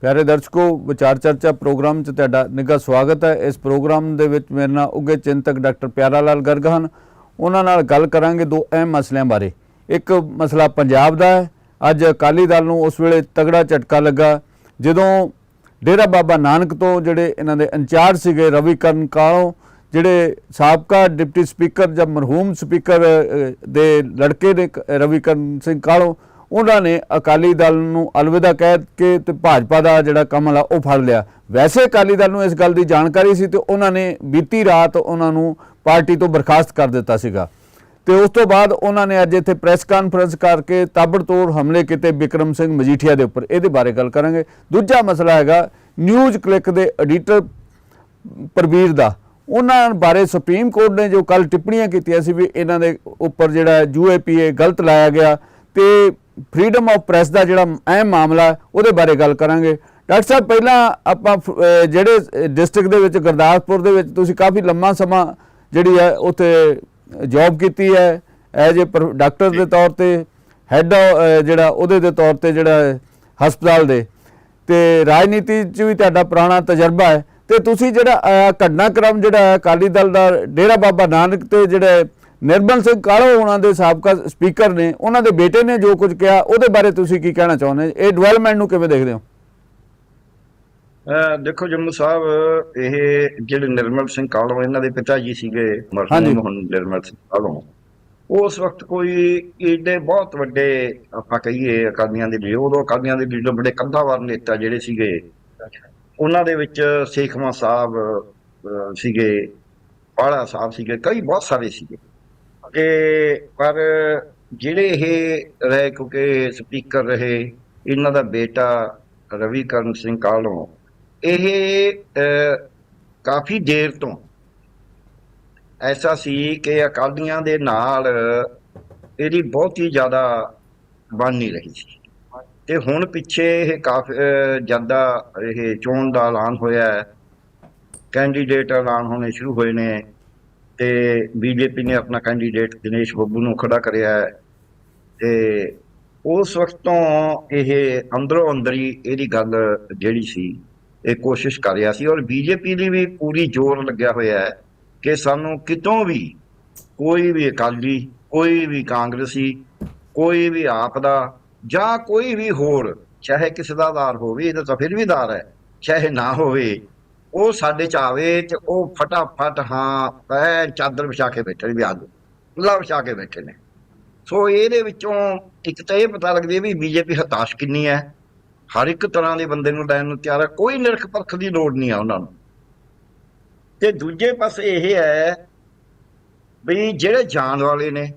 ਪਿਆਰੇ ਦਰਸ਼ਕੋ, ਵਿਚਾਰ ਚਰਚਾ ਪ੍ਰੋਗਰਾਮ 'ਚ ਤੁਹਾਡਾ ਨਿੱਘਾ ਸਵਾਗਤ ਹੈ। ਇਸ ਪ੍ਰੋਗਰਾਮ ਦੇ ਵਿੱਚ ਮੇਰੇ ਨਾਲ ਉੱਘੇ ਚਿੰਤਕ ਡਾਕਟਰ ਪਿਆਰਾ ਲਾਲ ਗਰਗ ਹਨ। ਉਹਨਾਂ ਨਾਲ ਗੱਲ ਕਰਾਂਗੇ ਦੋ ਅਹਿਮ ਮਸਲਿਆਂ ਬਾਰੇ। ਇੱਕ ਮਸਲਾ ਪੰਜਾਬ ਦਾ ਹੈ। ਅੱਜ ਅਕਾਲੀ ਦਲ ਨੂੰ ਉਸ ਵੇਲੇ ਤਗੜਾ ਝਟਕਾ ਲੱਗਾ। ਜਦੋਂ ਡੇਰਾ ਬਾਬਾ ਨਾਨਕ ਤੋਂ ਜਿਹੜੇ ਇਹਨਾਂ ਦੇ ਇੰਚਾਰਜ ਸੀਗੇ ਰਵੀ ਕਰਨ ਕਾਲੋਂ, ਜਿਹੜੇ ਸਾਬਕਾ ਡਿਪਟੀ ਸਪੀਕਰ ਜਾਂ ਮਰਹੂਮ ਸਪੀਕਰ ਦੇ ਲੜਕੇ ਨੇ ਕ- ਰਵੀ ਕਰਨ ਸਿੰਘ ਕਾਲੋਂ ਉਹਨਾਂ ਨੇ ਅਕਾਲੀ ਦਲ ਨੂੰ ਅਲਵਿਦਾ ਕਹਿ ਕੇ ਤੇ ਭਾਜਪਾ ਦਾ ਜਿਹੜਾ ਕਮਲ ਆ ਉਹ ਫੜ ਲਿਆ। ਵੈਸੇ ਅਕਾਲੀ ਦਲ ਨੂੰ ਇਸ ਗੱਲ ਦੀ ਜਾਣਕਾਰੀ ਸੀ ਤੇ ਉਹਨਾਂ ਨੇ ਬੀਤੀ ਰਾਤ ਉਹਨਾਂ ਨੂੰ ਪਾਰਟੀ ਤੋਂ ਬਰਖਾਸਤ ਕਰ ਦਿੱਤਾ ਸੀਗਾ। ਤੇ ਉਸ ਤੋਂ ਬਾਅਦ ਉਹਨਾਂ ਨੇ ਅੱਜ ਇੱਥੇ ਪ੍ਰੈਸ ਕਾਨਫਰੰਸ ਕਰਕੇ ਤਾਬੜਤੋੜ ਹਮਲੇ ਕੀਤੇ ਵਿਕਰਮ ਸਿੰਘ ਮਜੀਠੀਆ ਦੇ ਉੱਪਰ। ਇਹਦੇ ਬਾਰੇ ਗੱਲ ਕਰਾਂਗੇ। ਦੂਜਾ ਮਸਲਾ ਹੈਗਾ ਨਿਊਜ਼ ਕਲਿੱਕ ਦੇ ਐਡੀਟਰ ਪ੍ਰਵੀਰ ਦਾ। ਉਹਨਾਂ ਬਾਰੇ ਸੁਪਰੀਮ ਕੋਰਟ ਨੇ ਜੋ ਕੱਲ ਟਿੱਪਣੀਆਂ ਕੀਤੀਆਂ ਸੀ ਵੀ ਇਹਨਾਂ ਦੇ ਉੱਪਰ ਜਿਹੜਾ ਯੂਏਪੀਏ ਗਲਤ ਲਾਇਆ ਗਿਆ ਤੇ ਫਰੀडम ਆਫ ਪ੍ਰੈਸ ਦਾ ਜਿਹੜਾ ਅਹਿਮ ਮਾਮਲਾ ਉਹਦੇ ਬਾਰੇ ਗੱਲ ਕਰਾਂਗੇ। ਡਾਕਟਰ ਸਾਹਿਬ ਪਹਿਲਾਂ ਆਪਾਂ ਜਿਹੜੇ ਡਿਸਟ੍ਰਿਕਟ ਦੇ ਵਿੱਚ ਗੁਰਦਾਸਪੁਰ ਦੇ ਵਿੱਚ ਤੁਸੀਂ ਕਾਫੀ ਲੰਮਾ ਸਮਾਂ ਜਿਹੜੀ ਹੈ ਉੱਥੇ ਜੌਬ ਕੀਤੀ ਹੈ ਐਜ ਅ ਡਾਕਟਰ ਦੇ ਤੌਰ ਤੇ ਹੈੱਡ ਜਿਹੜਾ ਉਹਦੇ ਦੇ ਤੌਰ ਤੇ ਜਿਹੜਾ ਹਸਪਤਾਲ ਦੇ। ਤੇ ਰਾਜਨੀਤੀ 'ਚ ਵੀ ਤੁਹਾਡਾ ਪੁਰਾਣਾ ਤਜਰਬਾ ਹੈ। ਤੇ ਤੁਸੀਂ ਜਿਹੜਾ ਘਟਨਾਕ੍ਰਮ ਜਿਹੜਾ ਅਕਾਲੀ ਦਲ ਦਾ ਡੇਰਾ ਬਾਬਾ ਨਾਨਕ ਤੇ ਜਿਹੜੇ ਨਿਰਮਲ ਸਿੰਘ ਕਾਲੋ ਉਹਨਾਂ ਦੇ ਸਾਬਕਾ ਸਪੀਕਰ ਨੇ ਉਹਨਾਂ ਦੇ ਬੇਟੇ ਨੇ ਜੋ ਕੁਝ ਕਿਹਾ ਉਹਦੇ ਬਾਰੇ ਤੁਸੀਂ ਕੀ ਕਹਿਣਾ ਚਾਹੁੰਦੇ ਇਹ ਡਿਵੈਲਪਮੈਂਟ ਨੂੰ ਕਿਵੇਂ ਦੇਖਦੇ ਹੋ? ਦੇਖੋ ਜੰਮੂ ਸਾਹਿਬ ਇਹ ਜਿਹੜੇ ਨਿਰਮਲ ਸਿੰਘ ਕਾਲੋ ਇਹਨਾਂ ਦੇ ਪਿਤਾ ਜੀ ਸੀਗੇ। ਮਰਹੂਮ ਹੁਣ ਨਿਰਮਲ ਸਿੰਘ ਕਾਲੋ। ਉਸ ਵਕਤ ਕੋਈ ਏਡੇ ਬਹੁਤ ਵੱਡੇ ਆਪਾਂ ਕਹੀਏ ਅਕਾਲੀਆਂ ਦੇ ਲੀਡਰ ਉਦੋਂ ਅਕਾਲੀਆਂ ਦੇ ਲੀਡਰ ਬੜੇ ਕੰਧਾਵਾਰ ਨੇਤਾ ਜਿਹੜੇ ਸੀਗੇ। ਉਹਨਾਂ ਦੇ ਵਿੱਚ ਸੇਖਵਾ ਸਾਹਿਬ ਸੀਗੇ ਪਾਲਾ ਸਾਹਿਬ ਸੀਗੇ ਕਈ ਬਹੁਤ ਸਾਰੇ ਸੀਗੇ। ਕਿ ਪਰ ਜਿਹੜੇ ਇਹ ਰਹੇ ਕਿਉਂਕਿ ਸਪੀਕਰ ਰਹੇ, ਇਹਨਾਂ ਦਾ ਬੇਟਾ ਰਵੀ ਕਰਨ ਸਿੰਘ ਕਾਲੋਂ ਇਹ ਕਾਫੀ ਦੇਰ ਤੋਂ ਐਸਾ ਸੀ ਕਿ ਅਕਾਲੀਆਂ ਦੇ ਨਾਲ ਇਹਦੀ ਬਹੁਤ ਹੀ ਜ਼ਿਆਦਾ ਬਣ ਨਹੀਂ ਰਹੀ ਸੀ। ਤੇ ਹੁਣ ਪਿੱਛੇ ਇਹ ਕਾਫੀ ਜ਼ਿਆਦਾ ਇਹ ਚੋਣ ਦਾ ਐਲਾਨ ਹੋਇਆ ਹੈ। ਕੈਂਡੀਡੇਟ ਐਲਾਨ ਹੋਣੇ ਸ਼ੁਰੂ ਹੋਏ ਨੇ। ਤੇ ਬੀਜੇਪੀ ਨੇ ਆਪਣਾ ਕੈਂਡੀਡੇਟ ਦਿਨੇਸ਼ ਬੱਬੂ ਨੂੰ ਖੜਾ ਕਰਿਆ ਹੈ। ਤੇ ਉਸ ਵਕਤ ਤੋਂ ਇਹ ਅੰਦਰੋਂ ਅੰਦਰੀ ਇਹਦੀ ਗੱਲ ਜਿਹੜੀ ਸੀ, ਇਹ ਕੋਸ਼ਿਸ਼ ਕਰ ਰਿਹਾ ਸੀ ਔਰ ਬੀਜੇਪੀ ਦੀ ਵੀ ਪੂਰੀ ਜ਼ੋਰ ਲੱਗਿਆ ਹੋਇਆ ਹੈ ਕਿ ਸਾਨੂੰ ਕਿਤੋਂ ਵੀ ਕੋਈ ਵੀ ਅਕਾਲੀ, ਕੋਈ ਵੀ ਕਾਂਗਰਸੀ, ਕੋਈ ਵੀ ਆਪ ਦਾ ਜਾਂ ਕੋਈ ਵੀ ਹੋਰ, ਚਾਹੇ ਕਿਸੇ ਦਾ ਆਧਾਰ ਹੋਵੇ ਇਹਦਾ ਤਾਂ ਫਿਰ ਵੀ ਆਧਾਰ ਹੈ, ਚਾਹੇ ਨਾ ਹੋਵੇ ਉਹ ਸਾਡੇ ਚ ਆਵੇ ਤੇ ਉਹ ਫਟਾਫਟ ਹਾਂ ਪੈ ਚਾਦਰ ਵਿਛਾ ਕੇ ਬੈਠੇ ਨੇ ਵੀ ਆਦੋ ਲਾ ਵਿਛਾ ਕੇ ਬੈਠੇ ਨੇ। ਸੋ ਇਹਦੇ ਵਿੱਚੋਂ ਇੱਕ ਤਾਂ ਇਹ ਪਤਾ ਲੱਗਦੀ ਹੈ ਵੀ ਬੀਜੇਪੀ ਹਤਾਸ਼ ਕਿੰਨੀ ਹੈ। ਹਰ ਇੱਕ ਤਰ੍ਹਾਂ ਦੇ ਬੰਦੇ ਨੂੰ ਲੈਣ ਨੂੰ ਤਿਆਰ ਹੈ, ਕੋਈ ਨਿਰਖ ਪਰਖ ਦੀ ਲੋੜ ਨਹੀਂ ਆ ਉਹਨਾਂ ਨੂੰ। ਤੇ ਦੂਜੇ ਪਾਸੇ ਇਹ ਹੈ ਵੀ ਜਿਹੜੇ ਜਾਣ ਵਾਲੇ ਨੇ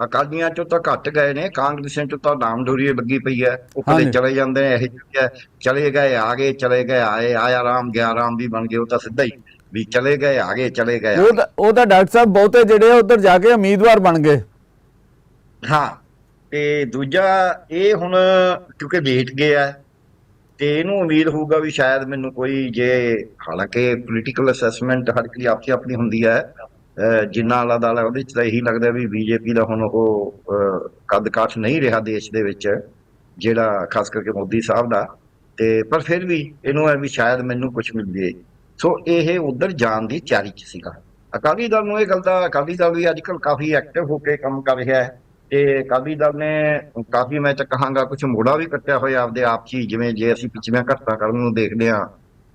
ਅਕਾਲੀਆਂ ਚੋਂ ਤਾਂ ਘੱਟ ਗਏ ਨੇ ਕਾਂਗਰਸੀਆਂ ਚੋਂ ਤਾਂ ਨਾਮ ਡੋਰੀ ਲੱਗੀ ਪਈ ਹੈ। ਉਹ। ਕਦੇ ਚਲੇ ਜਾਂਦੇ ਨੇ ਇਹ ਜਿਹੇ ਚਲੇ ਗਏ ਆ ਗਏ ਚਲੇ ਗਏ ਆਏ ਆਇਆ ਰਾਮ ਗਿਆ ਰਾਮ ਵੀ ਬਣ ਗਏ ਉਹ ਤਾਂ ਸਿੱਧਾ ਹੀ ਵੀ ਚਲੇ ਗਏ ਆ ਗਏ ਚਲੇ ਗਏ ਉਹ ਤਾਂ ਉਹ ਤਾਂ ਡਾਕਟਰ ਸਾਹਿਬ ਬਹੁਤੇ ਜਿਹੜੇ ਉੱਧਰ ਜਾ ਕੇ ਉਮੀਦਵਾਰ ਬਣ ਗਏ। ਹਾਂ ਤੇ ਦੂਜਾ ਇਹ ਹੁਣ ਕਿਉਂਕਿ ਲੇਟ ਗਿਆ ਤੇ ਇਹਨੂੰ ਉਮੀਦ ਹੋਊਗਾ ਵੀ ਸ਼ਾਇਦ ਮੈਨੂੰ ਕੋਈ ਜੇ ਹਾਲਾਂਕਿ ਪੋਲੀਟੀਕਲ ਅਸੈਸਮੈਂਟ ਹਰ ਕੋਈ ਆਪਣੀ ਆਪਣੀ ਹੁੰਦੀ ਹੈ ਜਿੰਨਾ ਵਾਲਾ ਦਲ ਉਹਦੇ ਚ ਤਾਂ ਇਹੀ ਲੱਗਦਾ ਵੀ ਬੀਜੇਪੀ ਦਾ ਹੁਣ ਉਹ ਕੱਦ ਕਾਠ ਨਹੀਂ ਰਿਹਾ ਦੇਸ਼ ਦੇ ਵਿੱਚ, ਜਿਹੜਾ ਖਾਸ ਕਰਕੇ ਮੋਦੀ ਸਾਹਿਬ ਦਾ। ਤੇ ਪਰ ਫਿਰ ਵੀ ਇਹਨੂੰ ਹੈ ਵੀ ਸ਼ਾਇਦ ਮੈਨੂੰ ਕੁਝ ਮਿਲ ਜੇ। ਸੋ ਇਹ ਉਧਰ ਜਾਣ ਦੀ ਤਿਆਰੀ ਚ ਸੀਗਾ। ਅਕਾਲੀ ਦਲ ਨੂੰ ਇਹ ਗੱਲ ਦਾ, ਅਕਾਲੀ ਦਲ ਵੀ ਅੱਜਕੱਲ ਕਾਫੀ ਐਕਟਿਵ ਹੋ ਕੇ ਕੰਮ ਕਰ ਰਿਹਾ ਹੈ। ਤੇ ਅਕਾਲੀ ਦਲ ਨੇ ਕਾਫੀ ਮੈਂ ਤਾਂ ਕਹਾਂਗਾ ਕੁਝ ਮੋੜਾ ਵੀ ਕੱਟਿਆ ਹੋਇਆ ਆਪਦੇ ਆਪ 'ਚ ਹੀ, ਜਿਵੇਂ ਜੇ ਅਸੀਂ ਪਿਛਲੀਆਂ ਘਟਨਾ ਕਰਨ ਨੂੰ ਦੇਖਦੇ ਹਾਂ,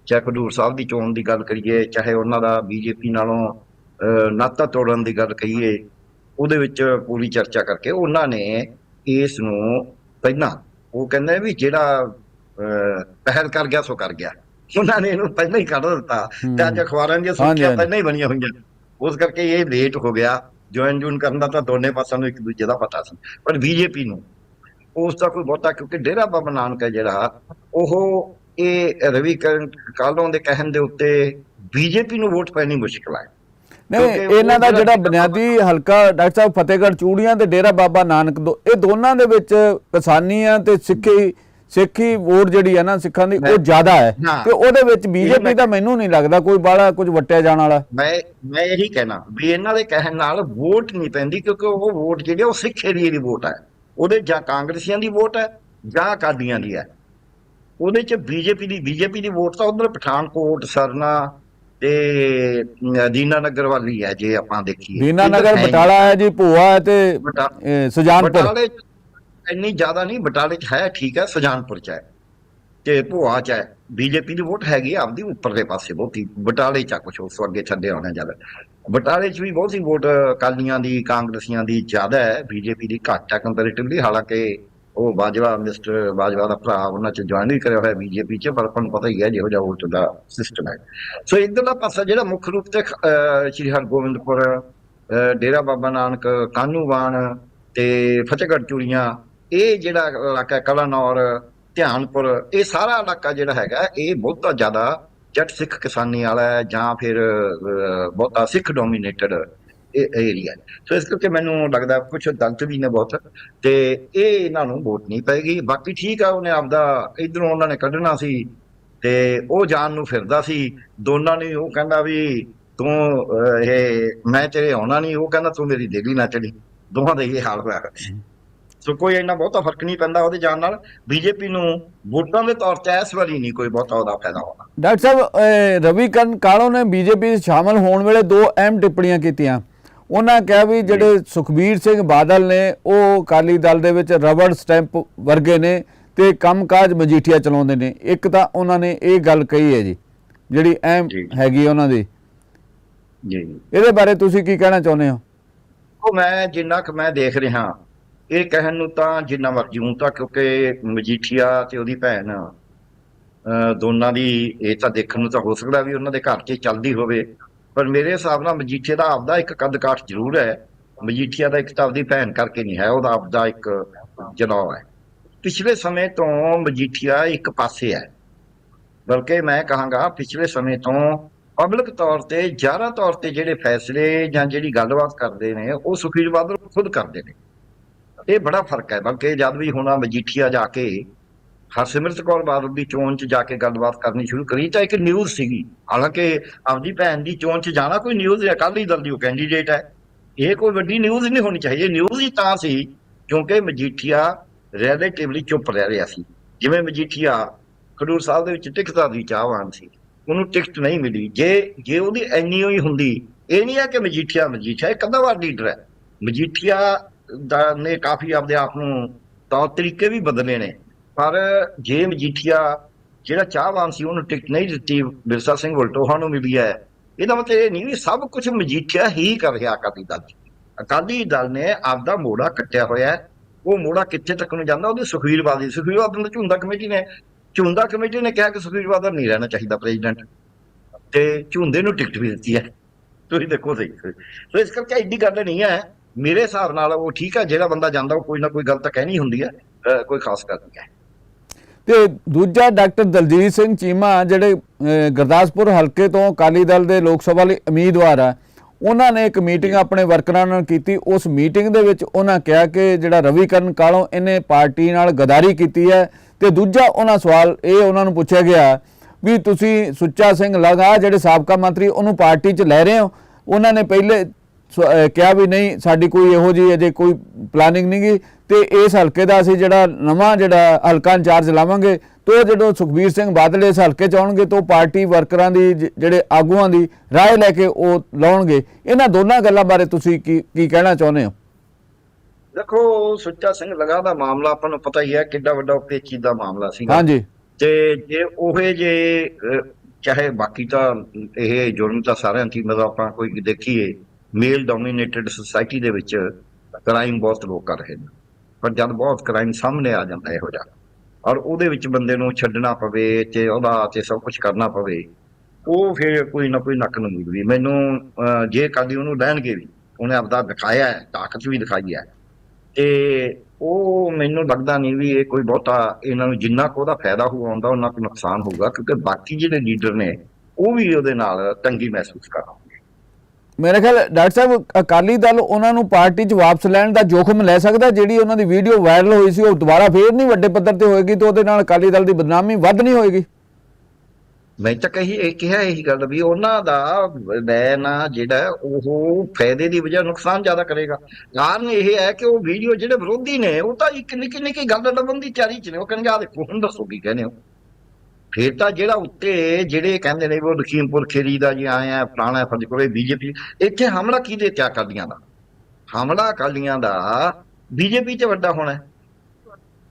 ਚਾਹੇ ਖਡੂਰ ਸਾਹਿਬ ਦੀ ਚੋਣ ਦੀ ਗੱਲ ਕਰੀਏ, ਚਾਹੇ ਉਹਨਾਂ ਦਾ ਬੀਜੇਪੀ ਨਾਲੋਂ ਨਾਤਾ ਤੋੜਨ ਦੀ ਗੱਲ ਕਹੀਏ ਉਹਦੇ ਵਿੱਚ ਪੂਰੀ ਚਰਚਾ ਕਰਕੇ ਉਹਨਾਂ ਨੇ ਇਸ ਨੂੰ ਪਹਿਲਾਂ ਉਹ ਕਹਿੰਦੇ ਵੀ ਜਿਹੜਾ ਪਹਿਲ ਕਰ ਗਿਆ ਸੋ ਕਰ ਗਿਆ। ਉਹਨਾਂ ਨੇ ਇਹਨੂੰ ਪਹਿਲਾਂ ਹੀ ਕੱਢ ਦਿੱਤਾ। ਤੇ ਅੱਜ ਅਖਬਾਰਾਂ ਦੀਆਂ ਸੁਰਖੀਆਂ। ਪਹਿਲਾਂ ਹੀ ਬਣੀਆਂ ਹੋਈਆਂ। ਉਸ ਕਰਕੇ ਇਹ ਲੇਟ ਹੋ ਗਿਆ। ਜੁਆਇਨ ਜੂਨ ਕਰਨ ਦਾ ਤਾਂ ਦੋਨੇ ਪਾਸਿਆਂ ਨੂੰ ਇੱਕ ਦੂਜੇ ਦਾ ਪਤਾ ਸੀ। ਪਰ ਬੀਜੇਪੀ ਨੂੰ ਉਸ ਦਾ ਕੋਈ ਬਹੁਤਾ ਕਿਉਂਕਿ ਡੇਰਾ ਬਾਬਾ ਨਾਨਕ ਹੈ ਜਿਹੜਾ ਉਹ ਇਹ ਰਵੀ ਕਰਨ ਕਾਲੋਂ ਦੇ ਕਹਿਣ ਦੇ ਉੱਤੇ ਬੀਜੇਪੀ ਨੂੰ ਵੋਟ ਪੈਣੀ ਮੁਸ਼ਕਲ ਹੈ। ਨਹੀਂ ਇਹਨਾਂ ਦਾ ਜਿਹੜਾ ਬੁਨਿਆਦੀ ਹਲਕਾ ਡਾਕਟਰ ਸਾਹਿਬ ਫਤਿਹਗੜ੍ਹ ਚੂੜੀਆਂ ਤੇ ਡੇਰਾ ਬਾਬਾ ਨਾਨਕ ਦੋ ਇਹ ਦੋਨਾਂ ਦੇ ਵਿੱਚ ਕਿਸਾਨੀਆਂ ਤੇ ਸਿੱਖੀ ਸਿੱਖੀ ਵੋਟ ਜਿਹੜੀ ਹੈ ਨਾ ਸਿੱਖਾਂ ਦੀ ਉਹ ਜ਼ਿਆਦਾ ਹੈ। ਤੇ ਉਹਦੇ ਵਿੱਚ ਬੀਜੇਪੀ ਦਾ ਮੈਨੂੰ ਨਹੀਂ ਲੱਗਦਾ ਕੋਈ ਬਾਹਲਾ ਕੁਝ ਵਟਿਆ ਜਾਣ ਵਾਲਾ। ਮੈਂ ਮੈਂ ਇਹੀ ਕਹਿਣਾ ਵੀ ਇਹਨਾਂ ਦੇ ਕਹਿਣ ਨਾਲ ਵੋਟ ਨਹੀਂ ਪੈਂਦੀ ਕਿਉਂਕਿ ਉਹ ਵੋਟ ਜਿਹੜੀ ਉਹ ਸਿੱਖ ਏਰੀਏ ਦੀ ਵੋਟ ਹੈ ਉਹਦੇ ਜਾਂ ਕਾਂਗਰਸੀਆਂ ਦੀ ਵੋਟ ਹੈ ਜਾਂ ਅਕਾਲੀਆਂ ਦੀ ਹੈ ਉਹਦੇ ਚ ਬੀਜੇਪੀ ਦੀ ਬੀਜੇਪੀ ਦੀ ਵੋਟ ਤਾਂ ਉਧਰ ਪਠਾਨਕੋਟ ਸਰਨਾ ਤੇ ਦੀਨਾ ਨਗਰ ਵਾਲੀ ਹੈ ਜੇ ਆਪਾਂ ਦੇਖੀਏ। ਦੀਨਾ ਨਗਰ ਬਟਾਲਾ ਹੈ ਜੀ ਭੂਆ ਹੈ ਤੇ ਸੁਜਾਨਪੁਰ। ਬਟਾਲੇ 'ਚ ਇੰਨੀ ਜ਼ਿਆਦਾ ਨਹੀਂ ਬਟਾਲੇ ਚ ਹੈ ਠੀਕ ਹੈ ਸੁਜਾਨਪੁਰ ਚ ਹੈ। ਤੇ ਭੋਆ ਚ ਹੈ ਬੀਜੇਪੀ ਦੀ ਵੋਟ ਹੈਗੀ ਆਪਦੀ ਉੱਪਰਲੇ ਪਾਸੇ ਬਹੁਤੀ। ਬਟਾਲੇ ਚ ਆ ਕੁਛ ਉਸ ਅੱਗੇ ਛੱਡੇ ਹੋਣਾ ਜ਼ਿਆਦਾ। ਬਟਾਲੇ ਚ ਵੀ ਬਹੁਤੀ ਵੋਟ ਅਕਾਲੀਆਂ ਦੀ ਕਾਂਗਰਸੀਆਂ ਦੀ ਜ਼ਿਆਦਾ ਹੈ ਬੀਜੇਪੀ ਦੀ ਘੱਟ ਹੈ ਕੰਪੈਰੀਟਿਵਲੀ ਹਾਲਾਂਕਿ ਉਹ ਬਾਜਵਾ ਮਿਸਟਰ ਬਾਜਵਾ ਦਾ ਭਰਾ ਉਹਨਾਂ ਚ ਜੁਆਇਨ ਵੀ ਕਰਿਆ ਹੋਇਆ ਬੀਜੇਪੀ ਚ ਪਰ ਤੁਹਾਨੂੰ ਪਤਾ ਹੀ ਹੈ ਜਿਹੋ ਜਿਹਾ ਵੋਟ ਦਾ ਸਿਸਟਮ ਹੈ। ਸੋ ਇੱਧਰਲਾ ਪਾਸਾ ਜਿਹੜਾ ਮੁੱਖ ਰੂਪ ਤੇ ਸ਼੍ਰੀ ਹਰਗੋਬਿੰਦਪੁਰ ਡੇਰਾ ਬਾਬਾ ਨਾਨਕ ਕਾਨੂੰਵਾਨ ਤੇ ਫਤਿਹਗੜ੍ਹ ਚੂੜੀਆਂ ਇਹ ਜਿਹੜਾ ਇਲਾਕਾ ਹੈ, ਕਲਾਨੌਰ ਧਿਆਨਪੁਰ ਇਹ ਸਾਰਾ ਇਲਾਕਾ ਜਿਹੜਾ ਹੈਗਾ ਇਹ ਬਹੁਤਾ ਜ਼ਿਆਦਾ ਜੱਟ ਸਿੱਖ ਕਿਸਾਨੀ ਵਾਲਾ ਹੈ ਜਾਂ ਫਿਰ ਬਹੁਤਾ ਸਿੱਖ ਡੋਮੀਨੇਟਡ ਏਰੀਆ ਸੋ ਇਸ ਕਰਕੇ ਮੈਨੂੰ ਲੱਗਦਾ ਕੁਝ ਦਲਤ ਵੀ ਨੇ ਬਹੁਤ। ਤੇ ਇਹ ਇਹਨਾਂ ਨੂੰ ਵੋਟ ਨਹੀਂ ਪਏਗੀ। ਬਾਕੀ ਠੀਕ ਆ, ਉਹਨੇ ਆਪਦਾ ਇਧਰੋਂ ਉਹਨਾਂ ਨੇ ਕੱਢਣਾ ਸੀ ਤੇ ਉਹ ਜਾਣ ਨੂੰ ਫਿਰਦਾ ਸੀ। ਦੋਨਾਂ ਨੇ ਉਹ ਕਹਿੰਦਾ ਵੀ ਤੂੰ ਇਹ ਮੈਂ ਤੇਰੇ ਆਉਣਾ ਨਹੀਂ। ਉਹ ਕਹਿੰਦਾ ਤੂੰ ਮੇਰੀ ਦੇਲੀ ਨਾ ਚੜੀ। ਦੋਹਾਂ ਦਾ ਇਹ ਹਾਲ ਹੋਇਆ ਸੋ। ਕੋਈ ਇੰਨਾ ਬਹੁਤਾ ਫ਼ਰਕ ਨਹੀਂ ਪੈਂਦਾ ਉਹਦੇ ਜਾਣ ਨਾਲ। ਬੀਜੇਪੀ ਨੂੰ ਵੋਟਾਂ ਦੇ ਤੌਰ ਤੇ ਇਸ ਵਾਰੀ ਨਹੀਂ ਕੋਈ ਬਹੁਤਾ ਉਹਦਾ ਫਾਇਦਾ ਹੋਣਾ। ਡਾਕਟਰ ਸਾਹਿਬ ਰਵੀ ਕਰਨ ਕਾਲੋਂ ਨੇ? ਬੀਜੇਪੀ 'ਚ ਸ਼ਾਮਲ ਹੋਣ ਵੇਲੇ ਦੋ ਅਹਿਮ ਟਿੱਪਣੀਆਂ ਕੀਤੀਆਂ। ਉਹਨਾਂ ਕਿਹਾ ਵੀ ਜਿਹੜੇ ਸੁਖਬੀਰ ਸਿੰਘ ਬਾਦਲ ਨੇ ਉਹ ਅਕਾਲੀ ਦਲ ਦੇ ਵਿੱਚ ਰਬੜ ਸਟੈਂਪ ਵਰਗੇ ਨੇ ਤੇ ਕੰਮਕਾਜ ਮਜੀਠੀਆ ਚਲਾਉਂਦੇ ਨੇ। ਇੱਕ ਤਾਂ ਉਹਨਾਂ ਨੇ ਇਹ ਗੱਲ ਕਹੀ ਹੈ ਜੀ ਜਿਹੜੀ ਅਹਿਮ। ਹੈਗੀ ਉਹਨਾਂ ਦੀ। ਜੀ। ਇਹਦੇ ਬਾਰੇ ਤੁਸੀਂ ਕੀ ਕਹਿਣਾ ਚਾਹੁੰਦੇ ਹੋ? ਉਹ ਮੈਂ ਜਿੰਨਾ ਕੁ ਮੈਂ ਦੇਖ ਰਿਹਾ ਇਹ ਕਹਿਣ ਨੂੰ ਤਾਂ ਜਿੰਨਾ ਮਰਜ਼ੀ ਹੁਣ ਤਾਂ ਕਿਉਂਕਿ ਮਜੀਠੀਆ ਤੇ ਉਹਦੀ ਭੈਣ ਦੋਨਾਂ ਦੀ ਇਹ ਤਾਂ ਦੇਖਣ ਨੂੰ ਤਾਂ ਹੋ ਸਕਦਾ ਵੀ ਉਹਨਾਂ ਦੇ ਘਰ 'ਚ ਹੀ ਚੱਲਦੀ ਹੋਵੇ। ਪਰ ਮੇਰੇ ਹਿਸਾਬ ਨਾਲ ਮਜੀਠੀਆ ਦਾ ਆਪਦਾ ਇੱਕ ਕੱਦ ਕਾਠ ਜ਼ਰੂਰ ਹੈ। ਮਜੀਠੀਆ ਦਾ ਇੱਕ ਤਾਂ ਆਪਦੀ ਭੈਣ ਕਰਕੇ ਨਹੀਂ ਹੈ, ਉਹਦਾ ਆਪਦਾ ਇੱਕ ਜਨਾਬ ਹੈ। ਪਿਛਲੇ ਸਮੇਂ ਤੋਂ ਮਜੀਠੀਆ ਇੱਕ ਪਾਸੇ ਹੈ। ਬਲਕਿ ਮੈਂ ਕਹਾਂਗਾ, ਪਿਛਲੇ ਸਮੇਂ ਤੋਂ ਪਬਲਿਕ ਤੌਰ ਤੇ ਜਾਰਾ ਤੌਰ ਤੇ ਜਿਹੜੇ ਫੈਸਲੇ ਜਾਂ ਜਿਹੜੀ ਗੱਲਬਾਤ ਕਰਦੇ ਨੇ, ਉਹ ਸੁਖਬੀਰ ਬਾਦਲ ਖੁਦ ਕਰਦੇ ਨੇ। ਇਹ ਬੜਾ ਫ਼ਰਕ ਹੈ। ਬਲਕਿ ਜਦ ਵੀ ਹੁਣ ਮਜੀਠੀਆ ਜਾ ਕੇ ਹਰਸਿਮਰਤ ਕੌਰ ਬਾਦਲ ਦੀ ਚੋਣ 'ਚ ਜਾ ਕੇ ਗੱਲਬਾਤ ਕਰਨੀ ਸ਼ੁਰੂ ਕਰੀ ਤਾਂ ਇੱਕ ਨਿਊਜ਼ ਸੀਗੀ। ਹਾਲਾਂਕਿ ਆਪਦੀ ਭੈਣ ਦੀ ਚੋਣ 'ਚ ਜਾਣਾ ਕੋਈ ਨਿਊਜ਼ ਹੈ ਅਕਾਲੀ ਦਲ ਦੀ ਉਹ ਕੈਂਡੀਡੇਟ ਹੈ। ਇਹ ਕੋਈ ਵੱਡੀ ਨਿਊਜ਼ ਨਹੀਂ ਹੋਣੀ ਚਾਹੀਦੀ। ਨਿਊਜ਼ ਹੀ ਤਾਂ ਸੀ, ਕਿਉਂਕਿ ਮਜੀਠੀਆ ਰਿਲੇਟਿਵਲੀ ਚੁੱਪ ਰਹਿ ਰਿਹਾ ਸੀ। ਜਿਵੇਂ ਮਜੀਠੀਆ ਖਡੂਰ ਸਾਹਿਬ ਦੇ ਵਿੱਚ ਟਿਕਟਾਂ ਦੀ ਚਾਹਵਾਨ ਸੀ, ਉਹਨੂੰ ਟਿਕਟ ਨਹੀਂ ਮਿਲੀ। ਜੇ ਜੇ ਉਹਦੀ ਐਨੀ ਹੋਈ ਹੁੰਦੀ, ਇਹ ਨਹੀਂ ਹੈ ਕਿ ਮਜੀਠੀਆ ਮਜੀਠੀਆ ਇਹ ਇੱਕ ਵਾਰ ਲੀਡਰ ਹੈ। ਮਜੀਠੀਆ ਦਾ ਨੇ ਕਾਫੀ ਆਪਦੇ ਆਪ ਨੂੰ ਤੌਰ ਤਰੀਕੇ ਵੀ ਬਦਲੇ ਨੇ। ਪਰ ਜੇ ਮਜੀਠੀਆ ਜਿਹੜਾ ਚਾਹਵਾਨ ਸੀ, ਉਹਨੂੰ ਟਿਕਟ ਨਹੀਂ ਦਿੱਤੀ ਬਿਰਸਾ ਸਿੰਘ ਵਲਟੋਹਾ ਨੂੰ ਮਿਲੀ ਹੈ ਇਹਦਾ ਮਤਲਬ ਇਹ ਨਹੀਂ ਵੀ ਸਭ ਕੁਝ ਮਜੀਠੀਆ ਹੀ ਕਰ ਰਿਹਾ ਅਕਾਲੀ ਦਲ 'ਚ। ਅਕਾਲੀ ਦਲ ਨੇ ਆਪਦਾ ਮੋੜਾ ਕੱਟਿਆ ਹੋਇਆ ਹੈ। ਉਹ ਮੋੜਾ ਕਿੱਥੇ ਤੱਕ ਨੂੰ ਜਾਂਦਾ? ਉਹਦੀ ਸੁਖਵੀਰ ਬਾਦਲ ਸੁਖਵੀਰ ਬਾਦਲ ਨੂੰ ਝੁੰਦਾ ਕਮੇਟੀ ਨੇ। ਝੁੰਦਾ ਕਮੇਟੀ ਨੇ ਕਿਹਾ ਕਿ ਸੁਖਵੀਰ ਬਾਦਲ ਨਹੀਂ ਰਹਿਣਾ ਚਾਹੀਦਾ ਪ੍ਰੈਜ਼ੀਡੈਂਟ। ਤੇ ਝੁੰਦੇ ਨੂੰ ਟਿਕਟ ਵੀ ਦਿੱਤੀ ਹੈ। ਤੁਸੀਂ ਦੇਖੋ ਸਹੀ। ਸੋ ਇਸ ਕਰਕੇ ਐਡੀ ਗੱਲ ਨਹੀਂ ਹੈ। ਮੇਰੇ ਹਿਸਾਬ ਨਾਲ ਉਹ ਠੀਕ ਹੈ, ਜਿਹੜਾ ਬੰਦਾ ਜਾਂਦਾ, ਉਹ ਕੋਈ ਨਾ ਕੋਈ ਗਲਤ ਕਹਿਣੀ ਹੁੰਦੀ ਹੈ। ਕੋਈ ਖਾਸ ਗੱਲ ਨਹੀਂ ਹੈ। ਤੇ ਦੂਜਾ ਡਾਕਟਰ ਦਲਜੀਤ ਸਿੰਘ ਚੀਮਾ ਜਿਹੜੇ ਗੁਰਦਾਸਪੁਰ ਹਲਕੇ ਤੋਂ ਅਕਾਲੀ ਦਲ ਦੇ ਲੋਕ ਸਭਾ ਲਈ ਉਮੀਦਵਾਰ ਆ ਉਹਨਾਂ ਨੇ ਇੱਕ ਮੀਟਿੰਗ ਆਪਣੇ ਵਰਕਰਾਂ ਨਾਲ ਕੀਤੀ। ਉਸ ਮੀਟਿੰਗ ਦੇ ਵਿੱਚ ਉਹਨਾਂ ਕਿਹਾ ਕਿ ਜਿਹੜਾ ਰਵੀ ਕਰਨ ਕਾਲੋਂ ਇਹਨੇ ਪਾਰਟੀ ਨਾਲ ਗਦਾਰੀ ਕੀਤੀ ਹੈ। ਤੇ ਦੂਜਾ ਉਹਨਾਂ ਸਵਾਲ ਇਹ ਉਹਨਾਂ ਨੂੰ ਪੁੱਛਿਆ ਗਿਆ ਵੀ ਤੁਸੀਂ ਸੁੱਚਾ ਸਿੰਘ ਲਗਾ ਜਿਹੜੇ ਸਾਬਕਾ ਮੰਤਰੀ ਉਹਨੂੰ ਪਾਰਟੀ 'ਚ ਲੈ ਰਹੇ ਹੋ ਉਹਨਾਂ ਨੇ ਪਹਿਲੇ ਕਿਹਾ ਵੀ ਨਹੀਂ ਸਾਡੀ ਕੋਈ ਇਹੋ ਜਿਹੀ ਅਜੇ ਕੋਈ ਪਲਾਨਿੰਗ ਨਹੀਂ ਗੀ ਤੇ ਇਸ ਹਲਕੇ ਦਾ ਅਸੀਂ ਜਿਹੜਾ ਨਵਾਂ ਜਿਹੜਾ ਹਲਕਾ ਇੰਚਾਰਜ ਲਾਵਾਂਗੇ ਤੋਂ ਜਦੋਂ ਸੁਖਬੀਰ ਸਿੰਘ ਬਾਦਲ ਇਸ ਹਲਕੇ ਚ ਆਉਣਗੇ ਤਾਂ ਪਾਰਟੀ ਵਰਕਰਾਂ ਦੀ ਜ- ਜਿਹੜੇ ਆਗੂਆਂ ਦੀ ਰਾਏ ਲੈ ਕੇ ਉਹ ਲਾਉਣਗੇ। ਇਹਨਾਂ ਦੋਨਾਂ ਗੱਲਾਂ ਬਾਰੇ ਤੁਸੀਂ ਕੀ ਕੀ ਕਹਿਣਾ ਚਾਹੁੰਦੇ ਹੋ? ਦੇਖੋ ਸੁੱਚਾ ਸਿੰਘ ਲਗਾ ਦਾ ਮਾਮਲਾ ਆਪਾਂ ਨੂੰ ਪਤਾ ਹੀ ਹੈ ਕਿੱਡਾ ਵੱਡਾ ਪੇਚੀ ਦਾ ਮਾਮਲਾ ਸੀਗਾ। ਹਾਂਜੀ। ਤੇ ਜੇ ਉਹੇ ਜੇ ਚਾਹੇ ਬਾਕੀ ਤਾਂ ਇਹ ਜੁਰਮ ਤਾਂ ਸਾਰਿਆਂ ਦੀ ਮਤਲਬ ਆਪਾਂ ਕੋਈ ਦੇਖੀਏ ਮੇਲ ਡੋਮੀਨੇਟਡ ਸੁਸਾਇਟੀ ਦੇ ਵਿੱਚ ਕ੍ਰਾਈਮ ਬਹੁਤ ਲੋਕ ਕਰ ਰਹੇ ਨੇ। ਪਰ ਜਦ ਬਹੁਤ ਕ੍ਰਾਈਮ ਸਾਹਮਣੇ ਆ ਜਾਂਦਾ ਇਹੋ ਜਿਹਾ, ਔਰ ਉਹਦੇ ਵਿੱਚ ਬੰਦੇ ਨੂੰ ਛੱਡਣਾ ਪਵੇ ਤੇ ਉਹਦਾ ਤੇ ਸਭ ਕੁਝ ਕਰਨਾ ਪਵੇ, ਉਹ ਫਿਰ ਕੋਈ ਨਾ ਕੋਈ ਨੱਕ ਨੂੰ ਮਿਲਦੀ ਮੈਨੂੰ ਜੇ ਕਦੀ ਉਹਨੂੰ ਲੈਣਗੇ ਵੀ, ਉਹਨੇ ਆਪਦਾ ਦਿਖਾਇਆ ਹੈ, ਤਾਕਤ ਵੀ ਦਿਖਾਈ ਹੈ, ਤੇ ਉਹ ਮੈਨੂੰ ਲੱਗਦਾ ਨਹੀਂ ਵੀ ਇਹ ਕੋਈ ਬਹੁਤਾ ਇਹਨਾਂ ਨੂੰ ਜਿੰਨਾ ਕੁ ਉਹਦਾ ਫਾਇਦਾ ਹੋਊ ਆਉਂਦਾ ਉਹਨਾਂ ਕੁ ਨੁਕਸਾਨ ਹੋਊਗਾ, ਕਿਉਂਕਿ ਬਾਕੀ ਜਿਹੜੇ ਲੀਡਰ ਨੇ, ਉਹ ਵੀ ਉਹਦੇ ਨਾਲ ਤੰਗੀ ਮਹਿਸੂਸ ਕਰ ਰਹੇ ਮੇਰੇ ਖਿਆਲ ਡਾਕਟਰ ਸਾਹਿਬ, ਅਕਾਲੀ ਦਲ ਉਹਨਾਂ ਨੂੰ ਪਾਰਟੀ 'ਚ ਵਾਪਸ ਲੈਣ ਦਾ ਜੋਖਮ ਲੈ ਸਕਦਾ, ਜਿਹੜੀ ਉਹਨਾਂ ਦੀ ਵੀਡੀਓ ਵਾਇਰਲ ਹੋਈ ਸੀ, ਉਹ ਦੁਬਾਰਾ ਫੇਰ ਨਹੀਂ ਵੱਡੇ ਪੱਧਰ ਤੇ ਹੋਏਗੀ ਤਾਂ ਉਹਦੇ ਨਾਲ ਅਕਾਲੀ ਦਲ ਦੀ ਬਦਨਾਮੀ ਵੱਧ ਨਹੀਂ ਹੋਏਗੀ? ਮੈਂ ਤਾਂ ਕਹੀ, ਇਹ ਕਿਹਾ ਇਹੀ ਗੱਲ ਵੀ ਉਹਨਾਂ ਦਾ ਬੈਨ ਜਿਹੜਾ, ਉਹ ਫਾਇਦੇ ਦੀ ਵਜ੍ਹਾ ਨੁਕਸਾਨ ਜ਼ਿਆਦਾ ਕਰੇਗਾ। ਕਾਰਨ ਇਹ ਹੈ ਕਿ ਉਹ ਵੀਡੀਓ ਜਿਹੜੇ ਵਿਰੋਧੀ ਨੇ, ਉਹ ਤਾਂ ਇੱਕ ਨਿੱਕੀ ਨਿੱਕੀ ਗੱਲ ਲੱਭਣ ਦੀ ਤਿਆਰੀ ਚ ਨੇ, ਉਹ ਕਹਿੰਦੇ ਆ ਦੇਖੋ, ਹੁਣ ਦੱਸੋ ਕੀ ਕਹਿੰਦੇ ਹੋ। ਫਿਰ ਤਾਂ ਜਿਹੜਾ ਉੱਤੇ ਜਿਹੜੇ ਕਹਿੰਦੇ ਨੇ ਵੀ ਉਹ ਲਖੀਮਪੁਰ ਖੇਰੀ ਦਾ ਜੀ ਆਇਆ ਆ, ਫਲਾਣਾ ਫਰਜ ਕੋਲੇ ਬੀਜੇਪੀ ਇੱਥੇ ਹਮਲਾ ਕਿਹਦੇ ਤੇ ਕਰਦੀਆਂ ਦਾ? ਹਮਲਾ ਅਕਾਲੀਆਂ ਦਾ ਬੀਜੇਪੀ ਤੇ ਵੱਡਾ ਹੋਣਾ ਹੈ।